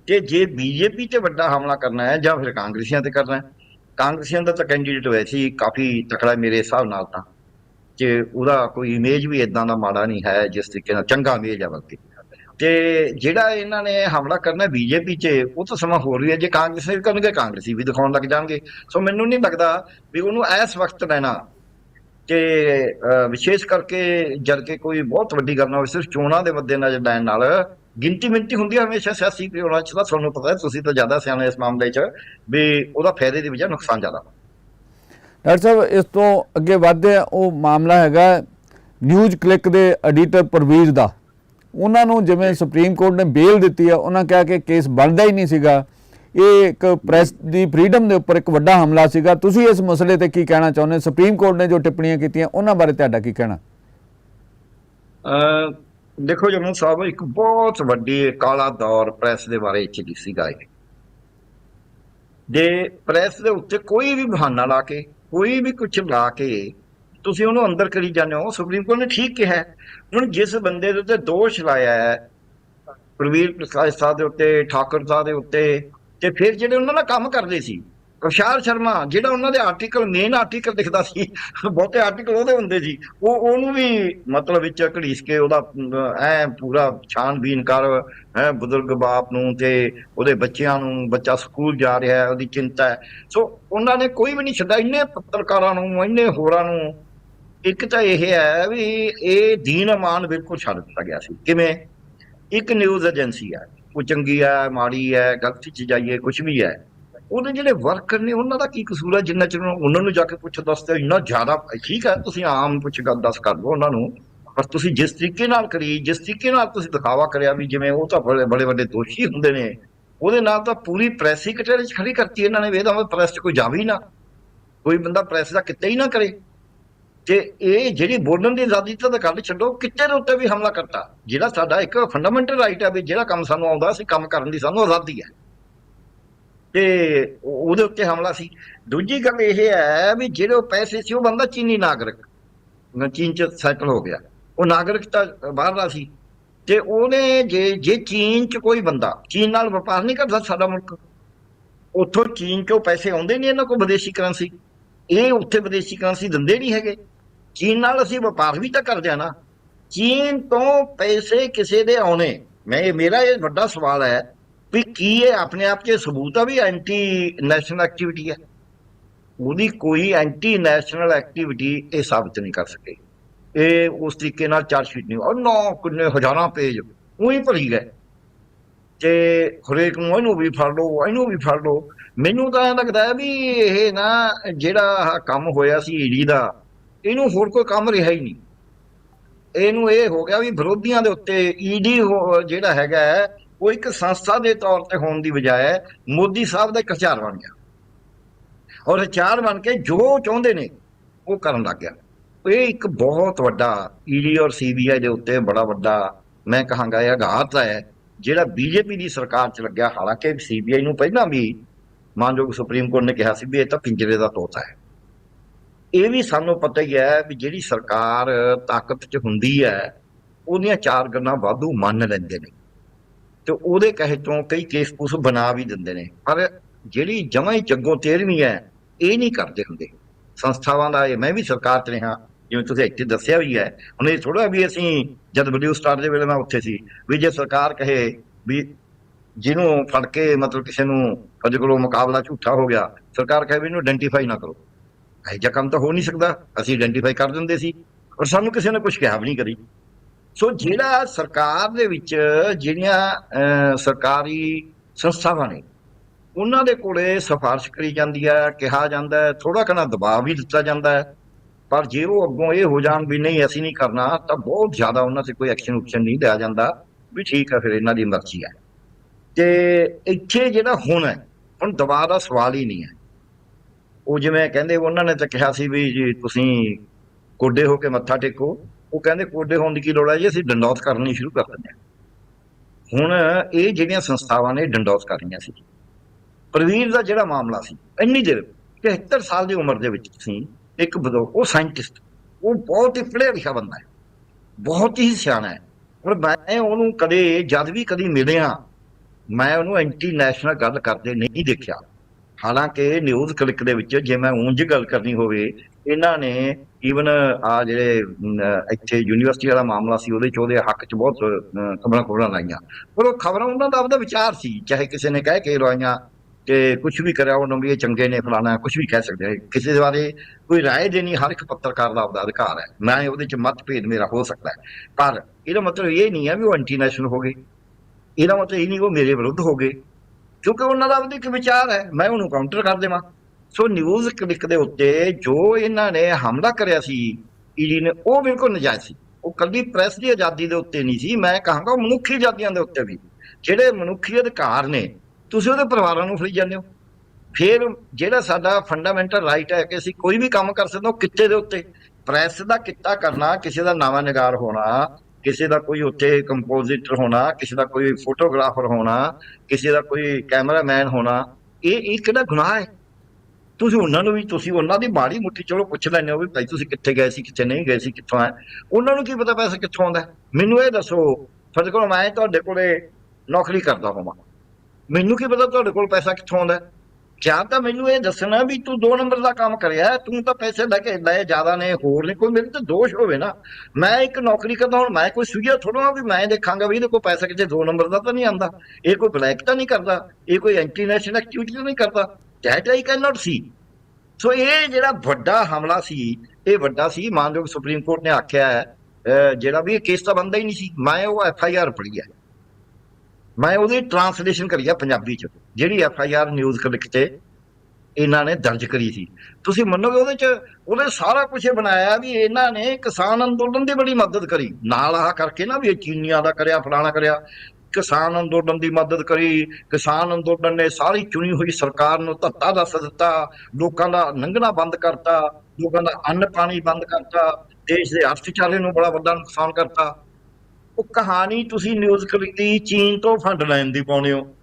ਤੇ ਜੇ ਬੀਜੇਪੀ ਤੇ ਵੱਡਾ ਹਮਲਾ ਕਰਨਾ ਹੈ ਜਾਂ ਫਿਰ ਕਾਂਗਰਸੀਆਂ ਤੇ ਕਰਨਾ ਹੈ। ਕਾਂਗਰਸੀਆਂ ਦਾ ਤਾਂ ਕੈਂਡੀਡੇਟ ਵੈਸੇ ਹੀ ਕਾਫੀ ਤਕੜਾ ਮੇਰੇ ਹਿਸਾਬ ਨਾਲ ਤਾਂ। ਕਿ ਉਹਦਾ ਕੋਈ ਇਮੇਜ ਵੀ ਇਦਾਂ ਦਾ ਮਾੜਾ ਨਹੀਂ ਹੈ, ਜਿਸ ਤਰੀਕੇ ਨਾਲ ਚੰਗਾ ਇਮੇਜ ਹੈ ਬਲਕਿ। ਤੇ ਜਿਹੜਾ ਇਹਨਾਂ ਨੇ ਹਮਲਾ ਕਰਨਾ ਬੀਜੇਪੀ 'ਚ, ਉਹ ਤਾਂ ਸਮਾਂ ਹੋਰ ਵੀ ਹੈ। ਜੇ ਕਾਂਗਰਸ ਵੀ ਕਰਨਗੇ, ਕਾਂਗਰਸੀ ਵੀ ਦਿਖਾਉਣ ਲੱਗ ਜਾਣਗੇ। ਸੋ ਮੈਨੂੰ ਨਹੀਂ ਲੱਗਦਾ ਵੀ ਉਹਨੂੰ ਇਸ ਵਕਤ ਲੈਣਾ ਕਿ ਵਿਸ਼ੇਸ਼ ਕਰਕੇ ਜਦ ਕਿ ਕੋਈ ਬਹੁਤ ਵੱਡੀ ਗੱਲ ਨਾ ਹੋਵੇ, ਸਿਰਫ ਚੋਣਾਂ ਦੇ ਮੱਦੇ ਨਜ਼ਰ ਲੈਣ ਨਾਲ ਗਿਣਤੀ ਮਿੰਤੀ ਹੁੰਦੀ ਹੈ ਹਮੇਸ਼ਾ ਸਿਆਸੀ ਚੋਣਾਂ 'ਚ ਤਾਂ ਤੁਹਾਨੂੰ ਪਤਾ ਤੁਸੀਂ ਤਾਂ ਜ਼ਿਆਦਾ ਸਿਆਣੇ ਇਸ ਮਾਮਲੇ 'ਚ ਵੀ ਉਹਦਾ ਫਾਇਦੇ ਦੀ ਵਜ੍ਹਾ ਨੁਕਸਾਨ ਜ਼ਿਆਦਾ। ਡਾਕਟਰ ਸਾਹਿਬ, ਇਸ ਤੋਂ ਅੱਗੇ ਵਧਦੇ ਆ, ਉਹ ਮਾਮਲਾ ਹੈਗਾ ਨਿਊਜ਼ ਕਲਿੱਕ ਦੇ ਐਡੀਟਰ ਪਰਵੀਰ ਦਾ। ਉਹਨਾਂ ਨੂੰ ਜਿਵੇਂ ਸੁਪਰੀਮ ਕੋਰਟ ਨੇ ਬੇਲ ਦਿੱਤੀ ਆ ਉਹਨਾਂ ਕਿਹਾ ਕਿ ਕੇਸ ਬਣਦਾ ਹੀ ਨਹੀਂ ਸੀਗਾ। ਇਹ ਇੱਕ ਪ੍ਰੈਸ ਦੀ ਫ੍ਰੀडम ਦੇ ਉੱਪਰ ਇੱਕ ਵੱਡਾ ਹਮਲਾ ਸੀਗਾ। ਤੁਸੀਂ ਇਸ ਮਸਲੇ ਤੇ ਕੀ ਕਹਿਣਾ ਚਾਹੁੰਦੇ? ਸੁਪਰੀਮ ਕੋਰਟ ਨੇ ਜੋ ਟਿੱਪਣੀਆਂ ਕੀਤੀਆਂ ਉਹਨਾਂ ਬਾਰੇ ਤੁਹਾਡਾ ਕੀ ਕਹਿਣਾ? ਅਹ ਦੇਖੋ ਜਮਨ ਸਾਹਿਬ ਇੱਕ ਬਹੁਤ ਵੱਡੀ ਕਾਲਾ ਦੌਰ ਪ੍ਰੈਸ ਦੇ ਬਾਰੇ ਚ ਸੀਗਾ ਇਹ। ਦੇ ਪ੍ਰੈਸ ਦੇ ਉੱਤੇ ਕੋਈ ਵੀ ਬਹਾਨਾ ਲਾ ਕੇ ਕੋਈ ਵੀ ਕੁਝ ਲਾ ਕੇ ਤੁਸੀਂ ਉਹਨੂੰ ਅੰਦਰ ਕਰੀ ਜਾਂਦੇ ਹੋ ਸੁਪਰੀਮ ਕੋਰਟ ਨੇ ਠੀਕ ਕਿਹਾ ਹੁਣ ਜਿਸ ਬੰਦੇ ਦੇ ਉੱਤੇ ਦੋਸ਼ ਲਾਇਆ ਹੈ, ਪ੍ਰਵੀਰ ਪ੍ਰਕਾਸ਼ ਸਾਹਿਬ ਦੇ ਉੱਤੇ, ਠਾਕੁਰ ਸਾਹਿਬ ਦੇ ਉੱਤੇ, ਤੇ ਫਿਰ ਜਿਹੜੇ ਉਹਨਾਂ ਨਾਲ ਕੰਮ ਕਰਦੇ ਸੀ ਕੁਸ਼ਾਲ ਸ਼ਰਮਾ, ਜਿਹੜਾ ਉਹਨਾਂ ਦੇ ਆਰਟੀਕਲ ਮੇਨ ਆਰਟੀਕਲ ਦਿਖਦਾ ਸੀ, ਬਹੁਤੇ ਆਰਟੀਕਲ ਉਹਦੇ ਹੁੰਦੇ ਸੀ, ਉਹ ਉਹਨੂੰ ਵੀ ਮਤਲਬ ਵਿੱਚ ਘੜੀਸ ਕੇ ਉਹਦਾ ਐ ਪੂਰਾ ਛਾਨਬੀਨ ਕਰ, ਹੈ, ਬਜ਼ੁਰਗ ਬਾਪ ਨੂੰ ਤੇ ਉਹਦੇ ਬੱਚਿਆਂ ਨੂੰ, ਬੱਚਾ ਸਕੂਲ ਜਾ ਰਿਹਾ ਹੈ, ਉਹਦੀ ਚਿੰਤਾ ਹੈ। ਸੋ ਉਹਨਾਂ ਨੇ ਕੋਈ ਵੀ ਨਹੀਂ ਛੱਡਿਆ, ਇੰਨੇ ਪੱਤਰਕਾਰਾਂ ਨੂੰ, ਇੰਨੇ ਹੋਰਾਂ ਨੂੰ ਇੱਕ ਤਾਂ ਇਹ ਹੈ ਵੀ ਇਹ ਦੀਨ ਅਮਾਨ ਬਿਲਕੁਲ ਛੱਡ ਦਿੱਤਾ ਗਿਆ ਸੀ। ਕਿਵੇਂ? ਇੱਕ ਨਿਊਜ਼ ਏਜੰਸੀ ਹੈ ਉਹ ਚੰਗੀ ਹੈ ਮਾੜੀ ਹੈ ਗਲਤ ਚ ਜਾਈਏ ਕੁਝ ਵੀ ਹੈ ਉਹਦੇ ਜਿਹੜੇ ਵਰਕਰ ਨੇ, ਉਹਨਾਂ ਦਾ ਕੀ ਕਸੂਰ ਹੈ ਜਿੰਨਾ ਚਿਰ ਉਹਨਾਂ- ਨੂੰ ਜਾ ਕੇ ਪੁੱਛ ਦੱਸਦੇ ਇੰਨਾ ਜ਼ਿਆਦਾ ਠੀਕ ਹੈ ਤੁਸੀਂ ਆਮ ਪੁੱਛ ਗੱਲ ਦੱਸ ਕਰ ਲਓ ਉਹਨਾਂ ਨੂੰ। ਪਰ ਤੁਸੀਂ ਜਿਸ ਤਰੀਕੇ ਨਾਲ ਕਰੀ, ਜਿਸ ਤਰੀਕੇ ਨਾਲ ਤੁਸੀਂ ਦਿਖਾਵਾ ਕਰਿਆ ਵੀ ਜਿਵੇਂ ਉਹ ਤਾਂ ਬੜੇ ਵੱਡੇ ਦੋਸ਼ੀ ਹੁੰਦੇ ਨੇ, ਉਹਦੇ ਨਾਲ ਤਾਂ ਪੂਰੀ ਪ੍ਰੈਸ ਹੀ ਕਟੇਰੇ 'ਚ ਖੜੀ ਕਰਤੀ ਇਹਨਾਂ ਨੇ ਵੀ ਇਹਦਾ ਪ੍ਰੈਸ 'ਚ ਕੋਈ ਜਾਵੇ ਹੀ ਨਾ। ਕੋਈ ਬੰਦਾ ਪ੍ਰੈਸ ਦਾ ਕਿਤੇ ਹੀ ਨਾ ਕਰੇ। ਤੇ ਇਹ ਜਿਹੜੀ ਬੋਲਣ ਦੀ ਆਜ਼ਾਦੀ ਤਾਂ ਗੱਲ ਛੱਡੋ, ਕਿੱਤੇ ਦੇ ਉੱਤੇ ਵੀ ਹਮਲਾ ਕਰਤਾ। ਜਿਹੜਾ ਸਾਡਾ ਇੱਕ ਫੰਡਾਮੈਂਟਲ ਰਾਈਟ ਹੈ ਵੀ ਜਿਹੜਾ ਕੰਮ ਸਾਨੂੰ ਆਉਂਦਾ, ਅਸੀਂ ਕੰਮ ਕਰਨ ਦੀ ਸਾਨੂੰ ਆਜ਼ਾਦੀ ਹੈ। ਤੇ ਉਹਦੇ ਉੱਤੇ ਹਮਲਾ ਸੀ। ਦੂਜੀ ਗੱਲ ਇਹ ਹੈ ਵੀ ਜਿਹੜੇ ਪੈਸੇ ਸੀ, ਉਹ ਬੰਦਾ ਚੀਨੀ ਨਾਗਰਿਕ ਚੀਨ ਚ ਸੈਟਲ ਹੋ ਗਿਆ। ਉਹ ਨਾਗਰਿਕ ਤਾਂ ਬਾਹਰਲਾ ਸੀ। ਤੇ ਉਹਨੇ ਜੇ ਜੇ ਚੀਨ ਚ ਕੋਈ ਬੰਦਾ, ਚੀਨ ਨਾਲ ਵਪਾਰ ਨਹੀਂ ਕਰਦਾ ਸਾਡਾ ਮੁਲਕ, ਉੱਥੋਂ ਚੀਨ ਚੋਂ ਪੈਸੇ ਆਉਂਦੇ ਨਹੀਂ, ਇਹਨਾਂ ਕੋਲ ਵਿਦੇਸ਼ੀ ਕਰੰਸੀ। ਇਹ ਉੱਥੇ ਵਿਦੇਸ਼ੀ ਕਰੰਸੀ ਦਿੰਦੇ ਨਹੀਂ ਹੈਗੇ। ਚੀਨ ਨਾਲ ਅਸੀਂ ਵਪਾਰ ਵੀ ਤਾਂ ਕਰਦੇ ਆ ਨਾ। ਚੀਨ ਤੋਂ ਪੈਸੇ ਕਿਸੇ ਦੇ ਆਉਣੇ। ਮੈਂ ਇਹ ਮੇਰਾ ਇਹ ਵੱਡਾ ਸਵਾਲ ਹੈ ਵੀ ਕੀ ਇਹ ਆਪਣੇ ਆਪ 'ਚ ਸਬੂਤ ਆ ਵੀ ਐਂਟੀ ਨੈਸ਼ਨਲ ਐਕਟੀਵਿਟੀ ਹੈ? ਉਹਦੀ ਕੋਈ ਐਂਟੀ ਨੈਸ਼ਨਲ ਐਕਟੀਵਿਟੀ ਇਹ ਸਾਬਤ ਨਹੀਂ ਕਰ ਸਕੇ। ਇਹ ਉਸ ਤਰੀਕੇ ਨਾਲ ਚਾਰਜ ਸ਼ੀਟ ਨਹੀਂ ਔਰ ਨੌ ਕਿੰਨੇ ਹਜ਼ਾਰਾਂ ਪੇਜ ਉਹੀ ਭਰੀ ਗਏ ਤੇ ਹਰੇਕ ਨੂੰ ਇਹਨੂੰ ਵੀ ਫੜ ਲਓ, ਇਹਨੂੰ ਵੀ ਫੜ ਲਓ। ਮੈਨੂੰ ਤਾਂ ਐਂ ਲੱਗਦਾ ਵੀ ਇਹ ਨਾ ਜਿਹੜਾ ਕੰਮ ਹੋਇਆ ਸੀ ਈਡੀ ਦਾ ਇਹਨੂੰ ਹੋਰ ਕੋਈ ਕੰਮ ਰਿਹਾ ਹੀ ਨਹੀਂ। ਇਹਨੂੰ ਇਹ ਹੋ ਗਿਆ ਵੀ ਵਿਰੋਧੀਆਂ ਦੇ ਉੱਤੇ ਈਡੀ ਜਿਹੜਾ ਹੈਗਾ ਹੈ, ਉਹ ਇੱਕ ਸੰਸਥਾ ਦੇ ਤੌਰ ਤੇ ਹੋਣ ਦੀ ਬਜਾਏ ਮੋਦੀ ਸਾਹਿਬ ਦਾ ਇੱਕ ਹਥਿਆਰ ਬਣ ਗਿਆ। ਔਰ ਹਥਿਆਰ ਬਣ ਕੇ ਜੋ ਚਾਹੁੰਦੇ ਨੇ ਉਹ ਕਰਨ ਲੱਗ ਗਿਆ। ਇਹ ਇੱਕ ਬਹੁਤ ਵੱਡਾ ਈਡੀ ਔਰ ਸੀਬੀਆਈ ਦੇ ਉੱਤੇ ਬੜਾ ਵੱਡਾ ਮੈਂ ਕਹਾਂਗਾ ਇਹ ਆਘਾਤ ਹੈ ਜਿਹੜਾ ਬੀਜੇਪੀ ਦੀ ਸਰਕਾਰ 'ਚ ਲੱਗਿਆ। ਹਾਲਾਂਕਿ ਸੀਬੀਆਈ ਨੂੰ ਪਹਿਲਾਂ ਵੀ ਮਾਨਯੋਗ ਸੁਪਰੀਮ ਕੋਰਟ ਨੇ ਕਿਹਾ ਸੀ ਵੀ ਇਹ ਤਾਂ ਪਿੰਜਰੇ ਦਾ ਤੋਤਾ ਹੈ। ਇਹ ਵੀ ਸਾਨੂੰ ਪਤਾ ਹੀ ਹੈ ਵੀ ਜਿਹੜੀ ਸਰਕਾਰ ਤਾਕਤ 'ਚ ਹੁੰਦੀ ਹੈ, ਉਹਦੀਆਂ ਚਾਰ ਗੱਲਾਂ ਵਾਧੂ ਮੰਨ ਲੈਂਦੇ ਨੇ। ਤੇ ਉਹਦੇ ਕਹੇ ਤੋਂ ਕਈ ਕੇਸ ਕੁਸ ਬਣਾ ਵੀ ਦਿੰਦੇ ਨੇ। ਪਰ ਜਿਹੜੀ ਜਮਾਂ ਹੀ ਜੱਗੋਂ ਤੇਰਵੀਂ ਹੈ, ਇਹ ਨਹੀਂ ਕਰਦੇ ਹੁੰਦੇ। ਸੰਸਥਾਵਾਂ ਦਾ ਇਹ, ਮੈਂ ਵੀ ਸਰਕਾਰ 'ਚ ਰਿਹਾ, ਜਿਵੇਂ ਤੁਸੀਂ ਇੱਥੇ ਦੱਸਿਆ ਵੀ ਹੈ। ਹੁਣ ਇਹ ਥੋੜਾ ਵੀ ਅਸੀਂ, ਜਦ ਵੀਡੀਓ ਸਟਾਰਟ ਦੇ ਵੇਲੇ ਮੈਂ ਉੱਥੇ ਸੀ, ਵੀ ਜੇ ਸਰਕਾਰ ਕਹੇ ਵੀ ਜਿਹਨੂੰ ਫੜ ਕੇ ਮਤਲਬ ਕਿਸੇ ਨੂੰ ਅਜੇ ਕੋਲੋਂ ਮੁਕਾਬਲਾ ਝੂਠਾ ਹੋ ਗਿਆ, ਸਰਕਾਰ ਕਹੇ ਵੀ ਇਹਨੂੰ ਆਇਡੈਂਟੀਫਾਈ ਨਾ ਕਰੋ। ਇਹ ਜਿਹਾ ਕੰਮ ਤਾਂ ਹੋ ਨਹੀਂ ਸਕਦਾ। ਅਸੀਂ ਆਇਡੈਂਟੀਫਾਈ ਕਰ ਦਿੰਦੇ ਸੀ। ਔਰ ਸਾਨੂੰ ਕਿਸੇ ਨੇ ਕੁਝ ਕਿਹਾ ਵੀ ਨਹੀਂ ਕਰੀ। ਸੋ ਜਿਹੜਾ ਸਰਕਾਰ ਦੇ ਵਿੱਚ ਜਿਹੜੀਆਂ ਸਰਕਾਰੀ ਸੰਸਥਾਵਾਂ ਨੇ, ਉਹਨਾਂ ਦੇ ਕੋਲੇ ਸਿਫਾਰਿਸ਼ ਕਰੀ ਜਾਂਦੀ ਹੈ, ਕਿਹਾ ਜਾਂਦਾ ਹੈ ਥੋੜਾ ਕਨਾ ਦਬਾਅ ਵੀ ਦਿੱਤਾ ਜਾਂਦਾ ਹੈ। ਪਰ ਜੇ ਉਹ ਅੱਗੋਂ ਇਹ ਹੋ ਜਾਣ ਵੀ ਨਹੀਂ, ਅਸੀਂ ਨਹੀਂ ਕਰਨਾ, ਤਾਂ ਬਹੁਤ ਜ਼ਿਆਦਾ ਉਹਨਾਂ ਤੇ ਕੋਈ ਐਕਸ਼ਨ ਉਕਸ਼ਨ ਨਹੀਂ ਲਿਆ ਜਾਂਦਾ, ਵੀ ਠੀਕ ਹੈ, ਫਿਰ ਇਹਨਾਂ ਦੀ ਮਰਜ਼ੀ ਹੈ। ਤੇ ਇੱਥੇ ਜਿਹੜਾ ਹੁਣ ਹੈ, ਹੁਣ ਦਬਾਅ ਦਾ ਸਵਾਲ ਹੀ ਨਹੀਂ ਹੈ। ਉਹ ਜਿਵੇਂ ਕਹਿੰਦੇ, ਉਹਨਾਂ ਨੇ ਤਾਂ ਕਿਹਾ ਸੀ ਵੀ ਜੀ ਤੁਸੀਂ ਕੋਡੇ ਹੋ ਕੇ ਮੱਥਾ ਟੇਕੋ। ਉਹ ਕਹਿੰਦੇ ਕੋਡੇ ਹੋਣ ਦੀ ਕੀ ਲੋੜ ਹੈ ਜੀ? ਅਸੀਂ ਡੰਡੌਤ ਕਰਨੀ ਸ਼ੁਰੂ ਕਰ ਦਿੰਦੇ ਹਾਂ। ਹੁਣ ਇਹ ਜਿਹੜੀਆਂ ਸੰਸਥਾਵਾਂ ਨੇ ਡੰਡੌਤ ਕਰਨੀਆਂ ਸੀ। ਪ੍ਰਵੀਨ ਦਾ ਜਿਹੜਾ ਮਾਮਲਾ ਸੀ, ਇੰਨੀ ਦੇਰ 73 ਸਾਲ ਦੀ ਉਮਰ ਦੇ ਵਿੱਚ ਸੀ, ਇੱਕ ਬਦੋ ਉਹ ਸਾਇੰਟਿਸਟ ਉਹ ਬਹੁਤ ਹੀ ਪੜ੍ਹਿਆ ਲਿਖਿਆ ਬੰਦਾ ਹੈ। ਬਹੁਤ ਹੀ ਸਿਆਣਾ ਹੈ। ਪਰ ਮੈਂ ਉਹਨੂੰ ਕਦੇ, ਜਦ ਵੀ ਕਦੀ ਮਿਲਿਆ, ਮੈਂ ਉਹਨੂੰ ਐਂਟੀ ਨੈਸ਼ਨਲ ਗੱਲ ਕਰਦੇ ਨਹੀਂ ਦੇਖਿਆ। ਹਾਲਾਂਕਿ ਨਿਊਜ਼ ਕਲਿੱਕ ਦੇ ਵਿੱਚ ਜੇ ਮੈਂ ਉਂਝ ਗੱਲ ਕਰਨੀ ਹੋਵੇ, ਇਹਨਾਂ ਨੇ ਈਵਨ ਆ ਜਿਹੜੇ ਇੱਥੇ ਯੂਨੀਵਰਸਿਟੀ ਵਾਲਾ ਮਾਮਲਾ ਸੀ, ਉਹਦੇ ਚ ਉਹਦੇ ਹੱਕ ਚ ਬਹੁਤ ਖਬਰਾਂ ਖਬਰਾਂ ਲਾਈਆਂ। ਪਰ ਉਹ ਖਬਰਾਂ ਉਹਨਾਂ ਦਾ ਆਪਦਾ ਵਿਚਾਰ ਸੀ, ਚਾਹੇ ਕਿਸੇ ਨੇ ਕਹਿ ਕੇ ਲਵਾਈਆਂ ਕਿ ਕੁਝ ਵੀ ਕਰਿਆ ਉਹਨੂੰ ਵੀ ਇਹ ਚੰਗੇ ਨੇ, ਫਲਾਣਾ ਕੁਝ ਵੀ ਕਹਿ ਸਕਦੇ ਆ। ਕਿਸੇ ਦੇ ਬਾਰੇ ਕੋਈ ਰਾਏ ਦੇਣੀ ਹਰ ਇੱਕ ਪੱਤਰਕਾਰ ਦਾ ਆਪਦਾ ਅਧਿਕਾਰ ਹੈ। ਮੈਂ ਉਹਦੇ ਚ ਮਤਭੇਦ ਮੇਰਾ ਹੋ ਸਕਦਾ ਪਰ ਇਹਦਾ ਮਤਲਬ ਇਹ ਨਹੀਂ ਹੈ ਵੀ ਉਹ ਐਂਟੀ ਨੈਸ਼ਨਲ ਹੋ ਗਏ। ਇਹਦਾ ਮਤਲਬ ਇਹ ਨਹੀਂ ਉਹ ਮੇਰੇ ਵਿਰੁੱਧ ਹੋ ਗਏ। ਕਿਉਂਕਿ ਉਹਨਾਂ ਦਾ ਆਪਦਾ ਇੱਕ ਵਿਚਾਰ ਹੈ, ਮੈਂ ਉਹਨੂੰ ਕਾਊਂਟਰ ਕਰ ਦੇਵਾਂ। ਸੋ ਨਿਊਜ਼ ਕਲਿੱਕ ਦੇ ਉੱਤੇ ਜੋ ਇਹਨਾਂ ਨੇ ਹਮਲਾ ਕਰਿਆ ਸੀ ਈਡੀ ਨੇ, ਉਹ ਬਿਲਕੁਲ ਨਜਾਇਜ਼ ਸੀ। ਉਹ ਕੱਲੀ ਪ੍ਰੈਸ ਦੀ ਆਜ਼ਾਦੀ ਦੇ ਉੱਤੇ ਨਹੀਂ ਸੀ, ਮੈਂ ਕਹਾਂਗਾ ਉਹ ਮਨੁੱਖੀ ਆਜ਼ਾਦੀਆਂ ਦੇ ਉੱਤੇ ਵੀ। ਜਿਹੜੇ ਮਨੁੱਖੀ ਅਧਿਕਾਰ ਨੇ, ਤੁਸੀਂ ਉਹਦੇ ਪਰਿਵਾਰਾਂ ਨੂੰ ਫੜੀ ਜਾਂਦੇ ਹੋ। ਫਿਰ ਜਿਹੜਾ ਸਾਡਾ ਫੰਡਾਮੈਂਟਲ ਰਾਈਟ ਹੈ ਕਿ ਅਸੀਂ ਕੋਈ ਵੀ ਕੰਮ ਕਰ ਸਕਦੇ ਹਾਂ ਕਿੱਤੇ ਦੇ ਉੱਤੇ। ਪ੍ਰੈਸ ਦਾ ਕਿੱਤਾ ਕਰਨਾ, ਕਿਸੇ ਦਾ ਨਾਵਾਂ ਨਿਗਾਰ ਹੋਣਾ ਕਿਸੇ ਦਾ ਕੋਈ ਉੱਥੇ ਕੰਪੋਜ਼ਿਟਰ ਹੋਣਾ, ਕਿਸੇ ਦਾ ਕੋਈ ਫੋਟੋਗ੍ਰਾਫਰ ਹੋਣਾ, ਕਿਸੇ ਦਾ ਕੋਈ ਕੈਮਰਾਮੈਨ ਹੋਣਾ, ਇਹ ਇਹ ਕਿਹੜਾ ਗੁਨਾਹ ਹੈ? ਤੁਸੀਂ ਉਹਨਾਂ ਨੂੰ ਵੀ, ਤੁਸੀਂ ਉਹਨਾਂ ਦੀ ਮਾੜੀ ਮੁੱਠੀ ਚਲੋ ਪੁੱਛ ਲੈਂਦੇ ਹੋ ਵੀ ਭਾਈ ਤੁਸੀਂ ਕਿੱਥੇ ਗਏ ਸੀ, ਕਿੱਥੇ ਨਹੀਂ ਗਏ ਸੀ, ਕਿੱਥੋਂ ਆਏ? ਉਹਨਾਂ ਨੂੰ ਕੀ ਪਤਾ ਪੈਸਾ ਕਿੱਥੋਂ ਆਉਂਦਾ ਮੈਨੂੰ ਇਹ ਦੱਸੋ ਫਰਜ਼ ਕਰੋ ਮੈਂ ਤੁਹਾਡੇ ਕੋਲੇ ਨੌਕਰੀ ਕਰਦਾ ਹੋਵਾਂ। ਮੈਨੂੰ ਕੀ ਪਤਾ ਤੁਹਾਡੇ ਕੋਲ ਪੈਸਾ ਕਿੱਥੋਂ ਆਉਂਦਾ ਜਾਂ ਤਾਂ ਮੈਨੂੰ ਇਹ ਦੱਸਣਾ ਵੀ ਤੂੰ ਦੋ ਨੰਬਰ ਦਾ ਕੰਮ ਕਰਿਆ, ਤੂੰ ਤਾਂ ਪੈਸੇ ਲੈ ਕੇ ਲੈ, ਜ਼ਿਆਦਾ ਨੇ, ਹੋਰ ਨੇ ਕੋਈ ਮੇਰੇ ਤੇ ਦੋਸ਼ ਹੋਵੇ ਨਾ। ਮੈਂ ਇੱਕ ਨੌਕਰੀ ਕਰਦਾ ਹੁਣ, ਮੈਂ ਕੋਈ ਸੁਈਆ ਥੋੜਾ ਵੀ ਮੈਂ ਦੇਖਾਂਗਾ ਵੀ ਇਹਦੇ ਕੋਲ ਪੈਸਾ ਕਿਤੇ ਦੋ ਨੰਬਰ ਦਾ ਤਾਂ ਨਹੀਂ ਆਂਦਾ। ਇਹ ਕੋਈ ਬਲੈਕ ਤਾਂ ਨਹੀਂ ਕਰਦਾ, ਇਹ ਕੋਈ ਐਂਟੀ ਐਕਟੀਵਿਟੀ ਤਾਂ ਨਹੀਂ ਕਰਦਾ। ਦੈਟ ਆਈ ਕੈਨ ਨਾਟ ਸੀ ਸੋ ਇਹ ਜਿਹੜਾ ਵੱਡਾ ਹਮਲਾ ਸੀ, ਇਹ ਵੱਡਾ ਸੀ, ਮਾਨਯੋਗ ਸੁਪਰੀਮ ਕੋਰਟ ਨੇ ਆਖਿਆ ਹੈ ਜਿਹੜਾ ਵੀ ਇਹ ਕੇਸ ਤਾਂ ਬੰਦਾ ਹੀ ਨਹੀਂ ਸੀ। ਮੈਂ ਉਹ ਐਫ ਆਈ ਆਰ ਪੜ੍ਹੀ ਹੈ। ਮੈਂ ਉਹਦੀ ਟਰਾਂਸਲੇਸ਼ਨ ਕਰੀ ਆ ਪੰਜਾਬੀ ਚ। ਜਿਹੜੀ F I R news click ਤੇ ਇਹਨਾਂ ਨੇ ਦਰਜ ਕਰੀ ਸੀ। ਤੁਸੀਂ ਮੰਨੋਗੇ ਉਹਦੇ ਚ, ਉਹਨੇ ਸਾਰਾ ਕੁਝ ਬਣਾਇਆ ਵੀ ਇਹਨਾਂ ਨੇ ਕਿਸਾਨ ਅੰਦੋਲਨ ਦੀ ਬੜੀ ਮਦਦ ਕਰੀ। ਨਾਲ ਆਹ ਕਰਕੇ ਨਾ ਵੀ ਇਹ ਚੀਨੀਆਂ ਦਾ ਕਰਿਆ, ਫਲਾਣਾ ਕਰਿਆ। ਕਿਸਾਨ ਅੰਦੋਲਨ ਦੀ ਮਦਦ ਕਰੀ। ਕਿਸਾਨ ਅੰਦੋਲਨ ਨੇ ਸਾਰੀ ਚੁਣੀ ਹੋਈ ਸਰਕਾਰ ਨੂੰ ਧੱਤਾ ਦੱਸ ਦਿੱਤਾ। ਲੋਕਾਂ ਦਾ ਲੰਘਣਾ ਬੰਦ ਕਰਤਾ। ਲੋਕਾਂ ਦਾ ਅੰਨ ਪਾਣੀ ਬੰਦ ਕਰਤਾ। ਦੇਸ਼ ਦੇ ਅਰਥਚਾਰੇ ਨੂੰ ਬੜਾ ਵੱਡਾ ਨੁਕਸਾਨ ਕਰਤਾ। ਉਹ ਕਹਾਣੀ ਤੁਸੀਂ ਨਿਊਜ਼ ਕਲਿੱਕ ਦੀ ਚੀਨ ਤੋਂ ਫੰਡ ਲੈਣ ਦੀ ਪਾਉਣੇ ਹੋ।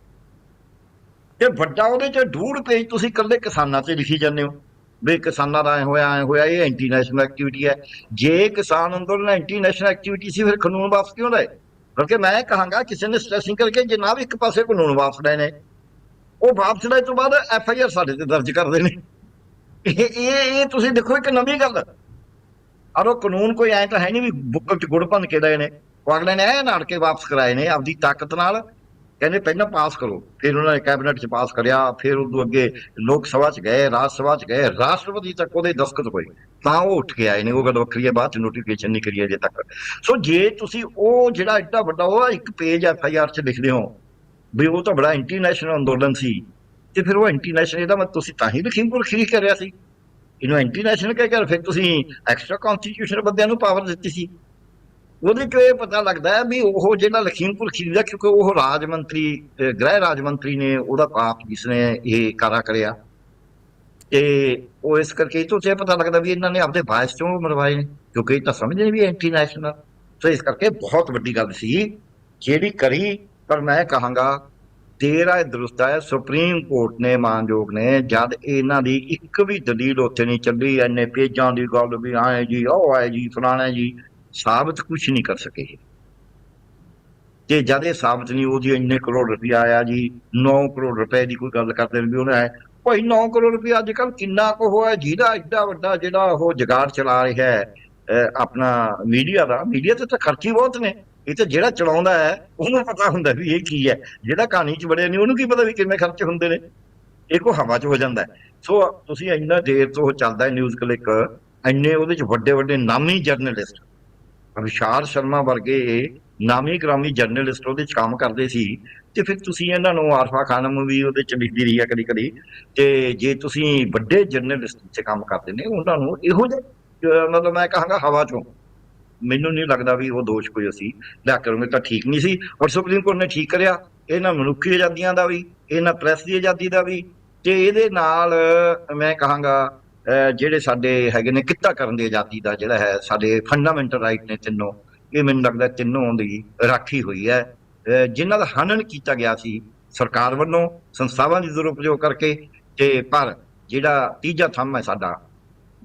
ਤੇ ਵੱਡਾ ਉਹਦੇ ਚ ਡੂਢ ਪੇਜ ਤੁਸੀਂ ਇਕੱਲੇ ਕਿਸਾਨਾਂ ਤੇ ਲਿਖੀ ਜਾਂਦੇ ਹੋ। ਵੀ ਕਿਸਾਨਾਂ ਦਾ ਐ ਹੋਇਆ ਐ ਹੋਇਆ, ਇਹ ਐਂਟੀ ਨੈਸ਼ਨਲ ਐਕਟੀਵਿਟੀ ਹੈ। ਜੇ ਕਿਸਾਨ ਅੰਦੋਲਨ ਐਂਟੀ ਨੈਸ਼ਨਲ ਐਕਟੀਵਿਟੀ ਸੀ, ਫਿਰ ਕਾਨੂੰਨ ਵਾਪਸ ਕਿਉਂ ਲਏ? ਬਲਕਿ ਮੈਂ ਕਹਾਂਗਾ ਕਿਸੇ ਨੇ ਸਟ੍ਰੈਸਿੰਗ ਕਰਕੇ ਜਨਾਬ ਇੱਕ ਪਾਸੇ ਕਾਨੂੰਨ ਵਾਪਸ ਲਏ ਨੇ, ਉਹ ਵਾਪਸ ਲੈਣ ਤੋਂ ਬਾਅਦ ਐਫ ਆਈ ਆਰ ਸਾਡੇ ਤੇ ਦਰਜ ਕਰਦੇ ਨੇ। ਇਹ ਇਹ ਤੁਸੀਂ ਦੇਖੋ ਇੱਕ ਨਵੀਂ ਗੱਲ। ਔਰ ਉਹ ਕਾਨੂੰਨ ਕੋਈ ਐ ਤਾਂ ਹੈ ਨਹੀਂ ਵੀ ਬੁੱਕਲ ਚ ਗੁੜ ਭੰਨ ਕੇ ਲਏ ਨੇ। ਉਹ ਅਗਲੇ ਨੇ ਐ ਨਾੜ ਕੇ ਵਾਪਸ ਕਰਾਏ ਨੇ ਆਪਦੀ ਤਾਕਤ ਨਾਲ। ਕਹਿੰਦੇ ਪਹਿਲਾਂ ਪਾਸ ਕਰੋ। ਫਿਰ ਉਹਨਾਂ ਨੇ ਕੈਬਨਿਟ ਚ ਪਾਸ ਕਰਿਆ। ਫਿਰ ਉਦੋਂ ਅੱਗੇ ਲੋਕ ਸਭਾ ਚ ਗਏ, ਰਾਜ ਸਭਾ ਚ ਗਏ। ਰਾਸ਼ਟਰਪਤੀ ਤੱਕ ਉਹਦੇ ਦਸਤਖਤ ਹੋਏ। ਤਾਂ ਉਹ ਉੱਠ ਕੇ ਆਏ ਨੇ। ਉਹ ਗੱਲ ਵੱਖਰੀ ਹੈ। ਬਾਅਦ ਚ ਨੋਟੀਫਿਕੇਸ਼ਨ ਨਹੀਂ ਕਰੀ ਅਜੇ ਤੱਕ। ਸੋ ਜੇ ਤੁਸੀਂ ਉਹ ਜਿਹੜਾ ਐਡਾ ਵੱਡਾ, ਉਹ ਇੱਕ ਪੇਜ ਐਫ ਆਈ ਆਰ ਚ ਲਿਖਦੇ ਹੋ ਵੀ ਉਹ ਤਾਂ ਬੜਾ ਇੰਟਰਨੈਸ਼ਨਲ ਅੰਦੋਲਨ ਸੀ। ਤੇ ਫਿਰ ਉਹ ਇੰਟਰਨੈਸ਼ਨਲ ਇਹਦਾ ਮਤਲਬ ਤੁਸੀਂ ਤਾਂ ਹੀ ਲਖੀਮਪੁਰ ਖੀਰੀ ਕਰਿਆ ਸੀ। ਇਹਨੂੰ ਇੰਟਰਨੈਸ਼ਨਲ ਕਹਿ ਕੇ ਫਿਰ ਤੁਸੀਂ ਐਕਸਟਰਾ ਕਨਸਟੀਟਿਊਸ਼ਨ ਬੰਦਿਆਂ ਨੂੰ ਪਾਵਰ ਦਿੱਤੀ ਸੀ। ਉਹਦੇ ਚੋਂ ਇਹ ਪਤਾ ਲੱਗਦਾ ਹੈ ਵੀ ਉਹ ਜਿਹੜਾ ਲਖੀਮਪੁਰ ਖੀਰਦਾ ਕਿਉਂਕਿ ਉਹ ਰਾਜ ਮੰਤਰੀ ਗ੍ਰਹਿ ਰਾਜ ਮੰਤਰੀ ਨੇ, ਉਹਦਾ ਆਪ ਜਿਸਨੇ ਇਹ ਕਾਰਾ ਕਰਿਆ। ਤੇ ਉਹ ਇਸ ਕਰਕੇ ਤੋਂ ਇਹ ਪਤਾ ਲੱਗਦਾ ਵੀ ਇਹਨਾਂ ਨੇ ਆਪਦੇ ਬਾਇਸ ਚੋਂ ਮਰਵਾਏ ਨੇ ਕਿਉਂਕਿ ਇਹ ਤਾਂ ਸਮਝਦੇ ਵੀ ਐਂਟੀ ਨੈਸ਼ਨਲ ਸੋ ਇਸ ਕਰਕੇ ਬਹੁਤ ਵੱਡੀ ਗੱਲ ਸੀ, ਜਿਹੜੀ ਕਰੀ, ਪਰ ਮੈਂ ਕਹਾਂਗਾ, ਤੇਰਾ ਇਹ ਦਰੁਸਤ ਹੈ, ਸੁਪਰੀਮ ਕੋਰਟ ਨੇ ਮਾਨਯੋਗ ਨੇ, ਜਦ ਇਹਨਾਂ ਦੀ ਇੱਕ ਵੀ ਦਲੀਲ ਉੱਥੇ ਨਹੀਂ ਚੱਲੀ ਐਨੇ ਪੇਜਾਂ ਦੀ ਗੱਲ ਵੀ ਆਏ ਜੀ, ਉਹ ਆਏ ਜੀ, ਫਲਾਣਾ ਜੀ ਸਾਬਤ ਕੁਝ ਨਹੀਂ ਕਰ ਸਕੇ ਤੇ ਜਦ ਇਹ ਸਾਬਤ ਨਹੀਂ, ਉਹਦੀ ਇੰਨੇ ਕਰੋੜ ਰੁਪਇਆ ਆਇਆ ਜੀ 9 ਕਰੋੜ ਰੁਪਏ ਦੀ ਕੋਈ ਗੱਲ ਕਰਦੇ ਨੇ ਵੀ ਉਹਨੇ ਭਾਈ 9 ਕਰੋੜ ਰੁਪਇਆ ਅੱਜ ਕੱਲ ਕਿੰਨਾ ਕੁ ਹੋਇਆ ਜਿਹਦਾ ਐਡਾ ਵੱਡਾ ਜਿਹੜਾ ਉਹ ਜਗਾੜ ਚਲਾ ਰਿਹਾ ਹੈ ਆਪਣਾ ਮੀਡੀਆ ਦਾ। ਮੀਡੀਆ ਤੇ ਤਾਂ ਖਰਚੀ ਬਹੁਤ ਨੇ। ਇਹ ਤਾਂ ਜਿਹੜਾ ਚਲਾਉਂਦਾ ਹੈ, ਉਹਨੂੰ ਪਤਾ ਹੁੰਦਾ ਵੀ ਇਹ ਕੀ ਹੈ। ਜਿਹੜਾ ਕਹਾਣੀ 'ਚ ਬੜਿਆ ਨਹੀਂ, ਉਹਨੂੰ ਕੀ ਪਤਾ ਵੀ ਕਿੰਨੇ ਖਰਚੇ ਹੁੰਦੇ ਨੇ। ਇਹ ਕੋ ਹਵਾ 'ਚ ਹੋ ਜਾਂਦਾ ਸੋ ਤੁਸੀਂ ਇੰਨਾ ਦੇਰ ਤੋਂ ਚੱਲਦਾ ਹੈ ਨਿਊਜ਼ ਕਲਿੱਕ, ਇੰਨੇ ਉਹਦੇ 'ਚ ਵੱਡੇ ਵੱਡੇ ਨਾਮੀ ਜਰਨਲਿਸਟ ਵਿਸ਼ਾਲ ਸ਼ਰਮਾ ਵਰਗੇ ਨਾਮੀ ਗ੍ਰਾਮੀ ਜਰਨਲਿਸਟ ਉਹਦੇ 'ਚ ਕੰਮ ਕਰਦੇ ਸੀ ਤੇ ਫਿਰ ਤੁਸੀਂ ਇਹਨਾਂ ਨੂੰ ਆਰਫਾ ਖਾਨਮ ਵੀ ਉਹਦੇ 'ਚ ਲਿਖਦੀ ਰਹੀ ਹੈ ਕਦੀ ਕਦੀ ਤੇ ਜੇ ਤੁਸੀਂ ਵੱਡੇ ਜਰਨਲਿਸਟ 'ਚ ਕੰਮ ਕਰਦੇ ਨੇ, ਉਹਨਾਂ ਨੂੰ ਇਹੋ ਜਿਹੇ ਮਤਲਬ ਮੈਂ ਕਹਾਂਗਾ ਹਵਾ 'ਚੋਂ। ਮੈਨੂੰ ਨਹੀਂ ਲੱਗਦਾ ਵੀ ਉਹ ਦੋਸ਼ ਕੋਈ ਅਸੀਂ ਲੈ ਕਰੋਗੇ ਤਾਂ ਠੀਕ ਨਹੀਂ ਸੀ। ਔਰ ਸੁਪਰੀਮ ਕੋਰਟ ਨੇ ਠੀਕ ਕਰਿਆ, ਇਹਨਾਂ ਮਨੁੱਖੀ ਆਜ਼ਾਦੀਆਂ ਦਾ ਵੀ, ਇਹਨਾਂ ਪ੍ਰੈਸ ਦੀ ਆਜ਼ਾਦੀ ਦਾ ਵੀ ਤੇ ਇਹਦੇ ਨਾਲ ਮੈਂ ਕਹਾਂਗਾ ਜਿਹੜੇ ਸਾਡੇ ਹੈਗੇ ਨੇ ਕਿੱਤਾ ਕਰਨ ਦੀ ਆਜ਼ਾਦੀ ਦਾ ਜਿਹੜਾ ਹੈ, ਸਾਡੇ ਫੰਡਾਮੈਂਟਲ ਰਾਈਟ ਨੇ ਤਿੰਨੋਂ, ਇਹ ਮੈਨੂੰ ਲੱਗਦਾ ਤਿੰਨੋਂ ਦੀ ਰਾਖੀ ਹੋਈ ਹੈ। ਅਹ ਜਿਨ੍ਹਾਂ ਦਾ ਹਨਨ ਕੀਤਾ ਗਿਆ ਸੀ ਸਰਕਾਰ ਵੱਲੋਂ, ਸੰਸਥਾਵਾਂ ਦੀ ਦੁਰਉਪਯੋਗ ਕਰਕੇ ਤੇ ਪਰ ਜਿਹੜਾ ਤੀਜਾ ਥੰਮ ਹੈ ਸਾਡਾ